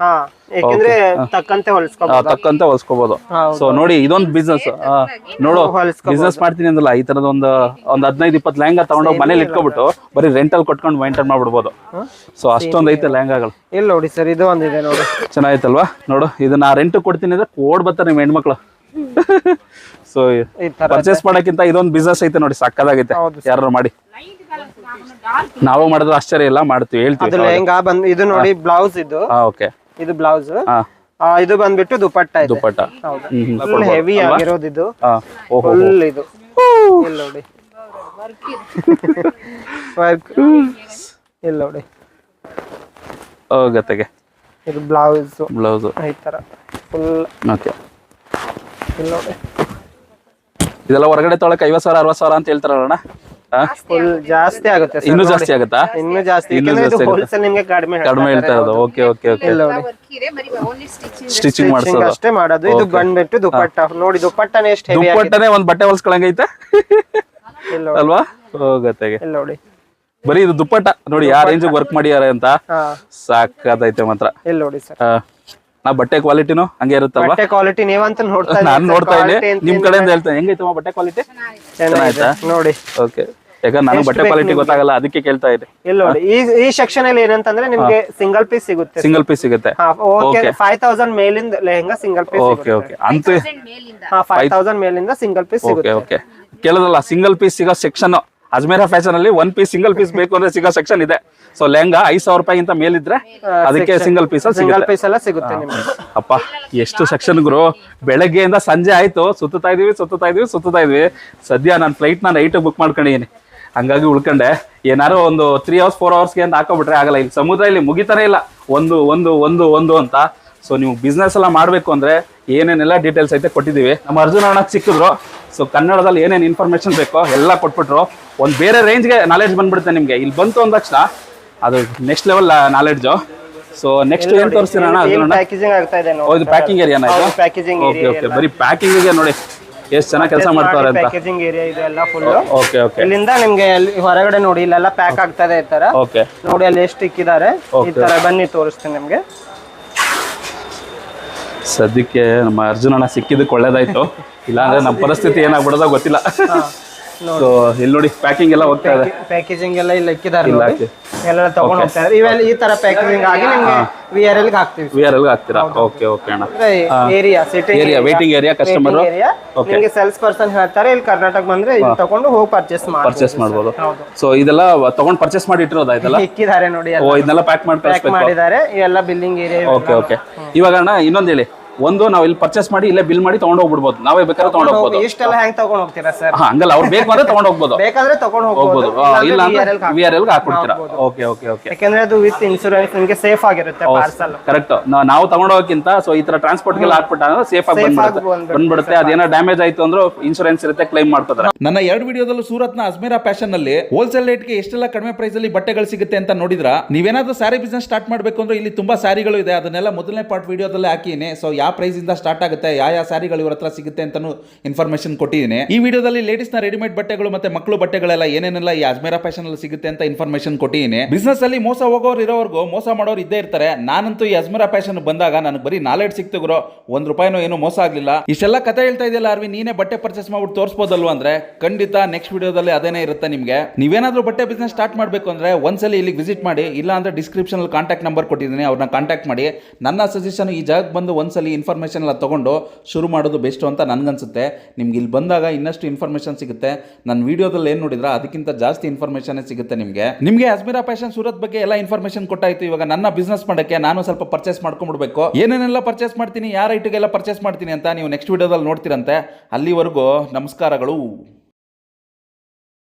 ಹಾ. ಯಾಕೆಂದ್ರೆ ತಕ್ಕಂತೆ ಹೊಲ್ಸ್ಕೋಬಹುದು ತಕ್ಕಂತೆ ಹೊಲ್ಸ್ಕೋಬಹುದು ಸೊ ನೋಡಿ ಇದೊಂದು ಬಿಸ್ನೆಸ್ ನೋಡು. ಬಿಸ್ನೆಸ್ ಮಾಡ್ತೀನಿ ಅಂದಲ್ಲ ಈ ತರದ ಒಂದು ಒಂದ್ ಹದಿನೈದು ಇಪ್ಪತ್ತು ಲೆಹಂಗಾ ತಗೊಂಡೋಗಿ ಮನೇಲಿ ಇಟ್ಕೊಬಿಟ್ಟು ಬರೀ ರೆಂಟಲ್ ಕೊಟ್ಕೊಂಡು ಮೈಂಟೈನ್ ಮಾಡ್ಬಿಡ್ಬೋದು. ಸೊ ಅಷ್ಟೊಂದು ಐತೆ ಲೆಹಂಗಾಗಳು. ಇಲ್ಲ ನೋಡಿ ಸರ್ ಇದು ಒಂದಿದೆ ನೋಡಿ. ಚೆನ್ನಾಗೈತಲ್ವಾ? ನೋಡು ಇದನ್ನ ರೆಂಟ್ ಕೊಡ್ತೀನಿ ಅಂದ್ರೆ ಓಡ್ ಬರ್ತಾರೆ ನಿಮ್ಮ ಹೆಣ್ಮಕ್ಳು. ಸೊ ಪರ್ಚೇಸ್ ಮಾಡಕ್ಕಿಂತ ಇದೊಂದು ಬಿಸ್ನೆಸ್ ಐತೆ ನೋಡಿ ಸಕ್ಕದಾಗೈತೆ ಯಾರು ಮಾಡಿ. ನಾವು ಮಾಡಿದ್ರೆ ಆಶ್ಚರ್ಯ ಇಲ್ಲ ಮಾಡ್ತೀವಿ ಹೇಳ್ತೀವಿ. ಲೆಹಂಗಾ ಬಂದ್ ಇದು ನೋಡಿ ಬ್ಲೌಸ್ ಇದು. ಓಕೆ. ಇದು ಬ್ಲೌಸ್ ಇದು ಬಂದ್ಬಿಟ್ಟು ದುಪಟ್ಟ ದುಪ್ಪಟ್ಟ ಹ್ಮ್. ಫುಲ್ ಹೆವಿ ಆಗಿರೋದು ಇದು ಫುಲ್ ಇದು. ಇಲ್ಲಿ ನೋಡಿ. ಇಲ್ಲಿ ನೋಡಿ. ಗತೆಗೆ. ಇದು ಬ್ಲೌಸ್ ಬ್ಲೌಸ್ ಈ ತರ. Full okay. ಇಲ್ಲಿ ನೋಡಿ. ಇದೆಲ್ಲ ಹೊರಗಡೆ ತೊಳಕ್ ಐವತ್ ಸಾವಿರ ಅರವತ್ ಸಾವಿರ ಅಂತ ಹೇಳ್ತಾರಣ್ಣ? ಫುಲ್ ಜಾಸ್ತಿ ಆಗುತ್ತೆ. Sir ಇನ್ನೂ ನೋಡಿ. ಜಾಸ್ತಿ ಆಗುತ್ತಾ? ಇನ್ನು ಜಾಸ್ತಿ. ಇನ್ನೂ ಯಾಕಂದ್ರೆ ಇದು ಜಾಸ್ತಿ ಆಗುತ್ತೆ. ಹೋಲ್ಸೇಲ್ ನಿಮ್ಗೆ ಕಡಿಮೆ ಕಡಿಮೆ ಹೇಳ್ತಾ ಇರೋದು. ಓಕೆ ಓಕೆ ಓಕೆ ಇಲ್ಲ ನೋಡಿ ವರ್ಕ್ ಇದೆ ಬರೀ ಓನ್ಲಿ ಸ್ಟಿಚಿಂಗ್ ಸ್ಟಿಚಿಂಗ್ Stitching ಮಾಡಿಸೋದು. ಅಷ್ಟೇ ಮಾಡೋದು. ಇದು ಬಂದ್ಬಿಟ್ಟು ದುಪ್ಪಟ್ಟ. ನೋಡಿ ದುಪ್ಪಟ್ಟನೇ ಎಷ್ಟು ಹೆವಿ ದುಪ್ಪಟ್ಟನೆ ಒಂದ್ ಬಟ್ಟೆ ಹೊಲ್ಸ್ಕೊಳಂಗೈತೆ ಇಲ್ಲ ನೋಡಿ. ಅಲ್ವಾ? ಹೋಗತ್ತೆಗೆ ಇಲ್ಲ ನೋಡಿ. ಬರೀ ಇದು ದುಪ್ಪಟ್ಟ. ನೋಡಿ ಯಾವ ರೇಂಜ್ ವರ್ಕ್ ಮಾಡ್ಯಾರ ಅಂತ. ಹಾ. ಸಾಕಾದೈತೆ ಮಾತ್ರ. ಇಲ್ಲ ನೋಡಿ ಸರ್. ನಾ ಬಟ್ಟೆ ಕ್ವಾಲಿಟಿನೂ ಹಂಗೆ ಇರುತ್ತಲ್ವಾ? ಬಟ್ಟೆ ಕ್ವಾಲಿಟಿ ನೀವಂತ ನೋಡ್ತಾ ಇದ್ದೀರಿ ನಾನು ನೋಡ್ತಾ ಇದ್ದೆ ಇದ್ದೀನಿ ನಿಮ್. ಕಡೆಯಿಂದ ಹೇಳ್ತೇನೆ ಹೆಂಗೈತಮ್ಮ ಬಟ್ಟೆ ಕ್ವಾಲಿಟಿ? ಚೆನ್ನಾಗಿದೆ. ನೋಡಿ. ಓಕೆ ಯಾಕಂದ್ರೆ ನಾನು ಬಟ್ಟೆ ಕ್ವಾಲಿಟಿ ಗೊತ್ತಾಗಲ್ಲ ಅದಕ್ಕೆ ಕೇಳ್ತಾ ಇದೆ ಇಲ್ಲ ನೋಡಿ ಈ ಈ ಸೆಕ್ಷನ್ ಅಲ್ಲಿ ಏನಂತಂದ್ರೆ ನಿಮ್ಗೆ ಸಿಂಗಲ್ ಪೀಸ್ ಸಿಗುತ್ತೆ ಸಿಂಗಲ್ ಪೀಸ್ ಸಿಗುತ್ತೆ. ಹಾ ಓಕೆ ಫೈವ್ ತೌಸಂಡ್ ಮೇಲಿಂದ lehenga single piece okay okay ಅಂತ ಮೇಲಿಂದ. ಹಾ ಫೈವ್ ತೌಸಂಡ್ ಮೇಲಿಂದ ಸಿಂಗಲ್ ಪೀಸ್ ಓಕೆ ಸಿಗುತ್ತೆ. ಓಕೆ ಕೇಳೋದಲ್ಲ ಸಿಂಗಲ್ ಪೀಸ್ ಸಿಗೋ ಸೆಕ್ಷನ್ ಅಜ್ಮೇರಾ ಫ್ಯಾಷನ್ ಅಲ್ಲಿ ಒನ್ ಪೀಸ್ ಸಿಂಗಲ್ ಪೀಸ್ ಬೇಕು ಅಂದ್ರೆ ಸಿಗೋ ಸೆಕ್ಷನ್ ಇದೆ. ಸೊ ಲೆಹಂಗಾ ಐದ್ ಸಾವಿರ ರೂಪಾಯಿಗಿಂತ ಮೇಲಿದ್ರೆ ಅದಕ್ಕೆ ಸಿಂಗಲ್ ಪೀಸ್ ಸಿಂಗಲ್ ಪೀಸ್ ಎಲ್ಲ ಸಿಗುತ್ತೆ ಅಪ್ಪ ಎಷ್ಟು ಸೆಕ್ಷನ್ ಗುರು? ಬೆಳಗ್ಗೆಯಿಂದ ಸಂಜೆ ಆಯ್ತು. ಸುತ್ತಾ ಇದೀವಿ ಸುತ್ತಾ ಇದೀವಿ ಸುತ್ತಾ ಇದೀವಿ ಸದ್ಯ ನಾನು ಫ್ಲೈಟ್ ನಾನು ನೈಟ್ ಬುಕ್ ಮಾಡ್ಕೊಂಡಿದ್ದೀನಿ ಹಂಗಾಗಿ ಉಳ್ಕೊಂಡೆ. ಏನಾರು ಒಂದು ತ್ರೀ ಅವರ್ಸ್ ಫೋರ್ ಅವರ್ಸ್ಗೆ ಅಂತ ಹಾಕೋಬಿಟ್ರೆ ಆಗಲ್ಲ. ಇಲ್ಲಿ ಸಮುದ್ರ ಇಲ್ಲಿ ಮುಗಿತಾನೆ ಇಲ್ಲ. ಒಂದು ಒಂದು ಒಂದು ಒಂದು ಅಂತ. ಸೊ ನೀವು ಬಿಸ್ನೆಸ್ ಎಲ್ಲ ಮಾಡಬೇಕು ಅಂದ್ರೆ ಏನೇನೆಲ್ಲ ಡೀಟೇಲ್ಸ್ ಐತೆ ಕೊಟ್ಟಿದ್ದೀವಿ. ನಮ್ಮ ಅರ್ಜುನ ಅಣ್ಣ ಸಿಕ್ಕಿದ್ರು ಸೊ ಕನ್ನಡದಲ್ಲಿ ಏನೇನು ಇನ್ಫಾರ್ಮೇಶನ್ ಬೇಕೋ ಎಲ್ಲ ಕೊಟ್ಬಿಟ್ರು. ಒಂದು ಬೇರೆ ರೇಂಜ್ಗೆ ನಾಲೆಡ್ಜ್ ಬಂದ್ಬಿಡುತ್ತೆ ನಿಮಗೆ. ಇಲ್ಲಿ ಬಂತು ಅಂದ ತಕ್ಷಣ ಅದು next level knowledge so next ಏನು ತೋರಿಸ್ತೀರಣ ಅಣ್ಣ? ಅರ್ಜುನ ಆಗ್ತಾ ಇದೆ ಪ್ಯಾಕಿಂಗ್ ಏರಿಯಾನ ಓಕೆ ಓಕೆ ಬರೀ ಪ್ಯಾಕಿಂಗ್ಗೆ ನೋಡಿ. ಎಷ್ಟು ಚೆನ್ನಾಗಿ ಕೆಲಸ ಮಾಡ್ತಾರೆ ಅಂತ. ಪ್ಯಾಕೇಜಿಂಗ್ ಏರಿಯಾ ಇದೆ ಎಲ್ಲ ಫುಲ್ ಓಕೆ ಓಕೆ ಇಲ್ಲಿಂದ ನಿಮ್ಗೆ ಹೊರಗಡೆ ನೋಡಿ ಇಲ್ಲೆಲ್ಲ ಪ್ಯಾಕ್ ಆಗ್ತದೆ ಈ ತರ. ಓಕೆ ನೋಡಿ ಅಲ್ಲಿ ಎಷ್ಟು ಇಕ್ಕಿದ್ದಾರೆ. ಈ ತರ ಬನ್ನಿ ತೋರಿಸ್ತೀನಿ ನಿಮ್ಗೆ. ಸದ್ಯಕ್ಕೆ ನಮ್ಮ ಅರ್ಜುನಣ್ಣ ಸಿಕ್ಕಿದ್ದಕ್ಕೆ ಒಳ್ಳೇದಾಯ್ತು. ಇಲ್ಲಾಂದ್ರೆ ನಮ್ಮ ಪರಿಸ್ಥಿತಿ ಏನಾಗ್ಬಿಡೋದ ಗೊತ್ತಿಲ್ಲ. ಸೊ ಇಲ್ಲಿ ನೋಡಿ ಪ್ಯಾಕಿಂಗ್ ಎಲ್ಲ ಹೋಗ್ತಾ ಇದೆ. ಪ್ಯಾಕೇಜಿಂಗ್ ಎಲ್ಲ ಇಲ್ಲಿ ಇಕ್ಕಿದ್ದಾರೆ ಇಲ್ಲ ನೋಡಿ. ಎಲ್ಲ ತಗೊಂಡ್ ಹೋಗ್ತಾ ಇದ್ದಾರೆ. ಇವೆಲ್ಲ ಈ ತರ ಪ್ಯಾಕೇಜಿಂಗ್ ಆಗಿ ನಿಮ್ಗೆ ವಿ ಆರ್ ಎಲ್ ಹಾಕ್ತೀವಿ. ವಿ ಆರ್ ಎಲ್ ಹಾಕ್ತೀರಾ? ಓಕೆ ಓಕೆ ಅಣ್ಣ. Area city area waiting area customer area ನಿಮಗೆ ಸೇಲ್ಸ್ ಪರ್ಸನ್ ಹೇಳ್ತಾರೆ ಇಲ್ಲಿ ಕರ್ನಾಟಕ ಬಂದ್ರೆ ಇಲ್ಲಿ ತಗೊಂಡು ಹೋಗಿ ಪರ್ಚೇಸ್ ಮಾಡಿ ಪರ್ಚೇಸ್ ಮಾಡ್ಬೋದು. ಸೊ ಇದೆಲ್ಲ ತಗೊಂಡ್ ಪರ್ಚೇಸ್ ಮಾಡಿ ಇಟ್ಟಿರೋದಾ ಇದೆಲ್ಲ? ಇಕ್ಕಿದ್ದಾರೆ ನೋಡಿ ಓ ಇದನ್ನೆಲ್ಲ ಪ್ಯಾಕ್ ಮಾಡಿ ಪ್ಯಾಕ್ ಕಳಿಸ್ಬೇಕು ಮಾಡಿದ್ದಾರೆ. ಇವೆಲ್ಲ ಬಿಲ್ಲಿಂಗ್ ಏರಿಯಾ ಓಕೆ ಓಕೆ ಇವಾಗ ಅಣ್ಣ ಇನ್ನೊಂದು ಹೇಳಿ. ಒಂದು ನಾವು ಇಲ್ಲಿ ಪರ್ಚೇಸ್ ಮಾಡಿ ಇಲ್ಲೇ ಬಿಲ್ ಮಾಡಿ ತಗೊಂಡ್ ಹೋಗ್ಬಿಡ್ಬೋದು. ನಾವೇ ಬೇಕಾದ್ರೆ ತಗೊಂಡ್ ಹೋಗ್ಬೋದು. ಇಷ್ಟೆಲ್ಲ ಹೆಂಗ್ ತಗೊಂಡ್ ಹೋಗ್ತೀರಾ ಸರ್? ಹಾ ಹಂಗಲ್ಲ. ಅವ್ರು ಬೇಕು ಅಂದ್ರೆ ತಗೊಂಡ್ ಹೋಗ್ಬೋದು. ಬೇಕಾದ್ರೆ ತಗೊಂಡ್ ಹೋಗ್ಬೋದು. ಹೋಗ್ಬೋದು. ಆ, ಇಲ್ಲ ಇಲ್ಲಾಂದ್ರೆ ಅಂದ್ರೆ V R L ಹಾಕ್ಬಿಡ್ತೀರಾ? Okay okay okay. ಯಾಕಂದ್ರೆ ಅದು ವಿತ್ ಇನ್ಶೂರೆನ್ಸ್ ನಿಮ್ಗೆ ಸೇಫ್ ಆಗಿರುತ್ತೆ ಪಾರ್ಸಲ್ ಕರೆಕ್ಟ್ ನಾವು ತಗೊಂಡೋಗಕ್ಕಿಂತ ಸೊ ಈ ತರ ಟ್ರಾನ್ಸ್ಪೋರ್ಟ್ ಗೆಲ್ಲ ಹಾಕ್ಬಿಟ್ಟ ಅಂದ್ರೆ ಸೇಫ್ ಆಗಿ ಬಂದ್ಬಿಡುತ್ತೆ. ಬಂದ್ಬಿಡುತ್ತೆ. ಬಂದ್ಬಿಡುತ್ತೆ. ಅದೇನೋ ಡ್ಯಾಮೇಜ್ ಆಯ್ತು ಅಂದ್ರೆ ಇನ್ಶೂರೆನ್ಸ್ ಇರುತ್ತೆ ಕ್ಲೈಮ್ ಮಾಡ್ಕೋತಾರೆ. ನನ್ನ ಎರಡು ವಿಡಿಯೋದಲ್ಲೂ ಸೂರತ್ನ ಅಜ್ಮೇರಾ ಫ್ಯಾಷನ್ ಅಲ್ಲಿ ಹೋಲ್ಸೇಲ್ ರೇಟ್ಗೆ ಎಷ್ಟೆಲ್ಲ ಕಡಿಮೆ ಪ್ರೈಸ್ ಅಲ್ಲಿ ಬಟ್ಟೆಗಳು ಸಿಗುತ್ತೆ ಅಂತ ನೋಡಿದ್ರ? ನೀವೇನಾದ್ರೂ ಸ್ಯಾರಿ ಬಿಸ್ನೆಸ್ ಸ್ಟಾರ್ಟ್ ಮಾಡಬೇಕು ಅಂದ್ರೆ ಇಲ್ಲಿ ತುಂಬಾ ಸ್ಯಾರಿಗಳು ಇದೆ. ಅದನ್ನೆಲ್ಲ ಮೊದಲನೇ ಪಾರ್ಟ್ ವಿಡಿಯೋದಲ್ಲೇ ಹಾಕಿನಿ. ಸೊ ಯಾವ ಪ್ರೈಸ್ ಇಂದ ಸ್ಟಾರ್ಟ್ ಆಗುತ್ತೆ, ಯಾವ ಯಾವ ಸ್ಯಾರಿಗಳು ಇವ್ರ ಹತ್ರ ಸಿಗುತ್ತೆ ಅಂತ ಇನ್ಫಾರ್ಮೇಷನ್ ಕೊಟ್ಟಿದ್ದೀನಿ. ಈ ವಿಡಿಯೋದಲ್ಲಿ ಲೇಡೀಸ್ನ ರೆಡಿಮೇಡ್ ಬಟ್ಟೆಗಳು ಮತ್ತೆ ಮಕ್ಕಳು ಬಟ್ಟೆಗಳೆಲ್ಲ ಏನೇನೆಲ್ಲ ಈ ಅಜ್ಮೇರಾ ಫ್ಯಾಷನ್ ಅಲ್ಲಿ ಸಿಗುತ್ತೆ ಅಂತ ಇನ್ಫಾರ್ಮೇಷನ್ ಕೊಟ್ಟಿದ್ದೀನಿ. ಬಿಸ್ನೆಸ್ ಅಲ್ಲಿ ಮೋಸ ಹೋಗೋರು ಇರೋವರೆಗೂ ಮೋಸ ಮಾಡೋರು ಇದ್ದೇ ಇರ್ತಾರೆ. ನಾನಂತೂ ಈ ಅಜ್ಮೇರಾ ಫ್ಯಾಷನ್ ಬಂದಾಗ ನನಗೆ ಬರೀ ನಾಲೆಡ್ ಸಿಕ್ತು ಗುರು. ಒಂದ್ ರೂಪಾಯಿನೂ ಏನು ಮೋಸ ಆಗಲಿಲ್ಲ. ಇಷ್ಟೆಲ್ಲ ಕತೆ ಹೇಳ್ತಾ ಇದೆಯಲ್ಲ ಅರ್ವಿ, ನೀನೇ ಬಟ್ಟೆ ಪರ್ಚೇಸ್ ಮಾಡ್ಬಿಟ್ಟು ತೋರಿಸ್ಬೋದಲ್ವಾ ಅಂದ್ರೆ? ಖಂಡಿತ ನೆಕ್ಸ್ಟ್ ವಿಡಿಯೋದಲ್ಲಿ ಅದೇನೇ ಇರುತ್ತೆ ನಿಮಗೆ. ನೀವೇನಾದ್ರೂ ಬಟ್ಟೆ ಬಿಸ್ನೆಸ್ ಸ್ಟಾರ್ಟ್ ಮಾಡಬೇಕು ಅಂದ್ರೆ ಒಂದ್ಸಲಿ ಇಲ್ಲಿಗೆ ವಿಸಿಟ್ ಮಾಡಿ ಇಲ್ಲ ಅಂದ್ರೆ ಡಿಸ್ಕ್ರಿಪ್ಷನ್ ಕಾಂಟ್ಯಾಕ್ಟ್ ನಂಬರ್ ಕೊಟ್ಟಿದ್ದೀನಿ ಅವ್ರನ್ನ ಕಾಂಟ್ಯಾಕ್ಟ್ ಮಾಡಿ. ನನ್ನ ಸಜೆಷನ್ ಈ ಜಾಗಕ್ಕೆ ಬಂದು ಒಂದ್ಸಲಿ ಇನ್ಫಾರ್ಮೇಷನ್ ಎಲ್ಲ ತೊಗೊಂಡು ಶುರು ಮಾಡೋದು ಬೆಸ್ಟು ಅಂತ ನನಗನ್ಸುತ್ತೆ. ನಿಮ್ಗೆ ಇಲ್ಲಿ ಬಂದಾಗ ಇನ್ನಷ್ಟು ಇನ್ಫಾರ್ಮೇಷನ್ ಸಿಗುತ್ತೆ. ನನ್ನ ವೀಡಿಯೋದಲ್ಲಿ ಏನು ನೋಡಿದ್ರ, ಅದಕ್ಕಿಂತ ಜಾಸ್ತಿ ಇನ್ಫಾರ್ಮೇಷನೇ ಸಿಗುತ್ತೆ ನಿಮಗೆ. ನಿಮಗೆ ಅಜ್ಮೀರಾ ಫ್ಯಾಷನ್ ಸೂರತ್ ಬಗ್ಗೆ ಎಲ್ಲ ಇನ್ಫಾರ್ಮೇಷನ್ ಕೊಟ್ಟಾಯಿತು. ಇವಾಗ ನನ್ನ ಬಿಸ್ನೆಸ್ ಮಾಡೋಕ್ಕೆ ನಾನು ಸ್ವಲ್ಪ ಪರ್ಚೇಸ್ ಮಾಡ್ಕೊಂಡ್ಬಿಡ್ಬೇಕು. ಏನೇನೆಲ್ಲ ಪರ್ಚೇಸ್ ಮಾಡ್ತೀನಿ ಯಾರ ಐಟಿಗೆಲ್ಲ ಪರ್ಚೇಸ್ ಮಾಡ್ತೀನಿ ಅಂತ ನೀವು ನೆಕ್ಸ್ಟ್ ವಿಡಿಯೋದಲ್ಲಿ ನೋಡ್ತೀರಂತೆ. ಅಲ್ಲಿವರೆಗೂ ನಮಸ್ಕಾರಗಳು.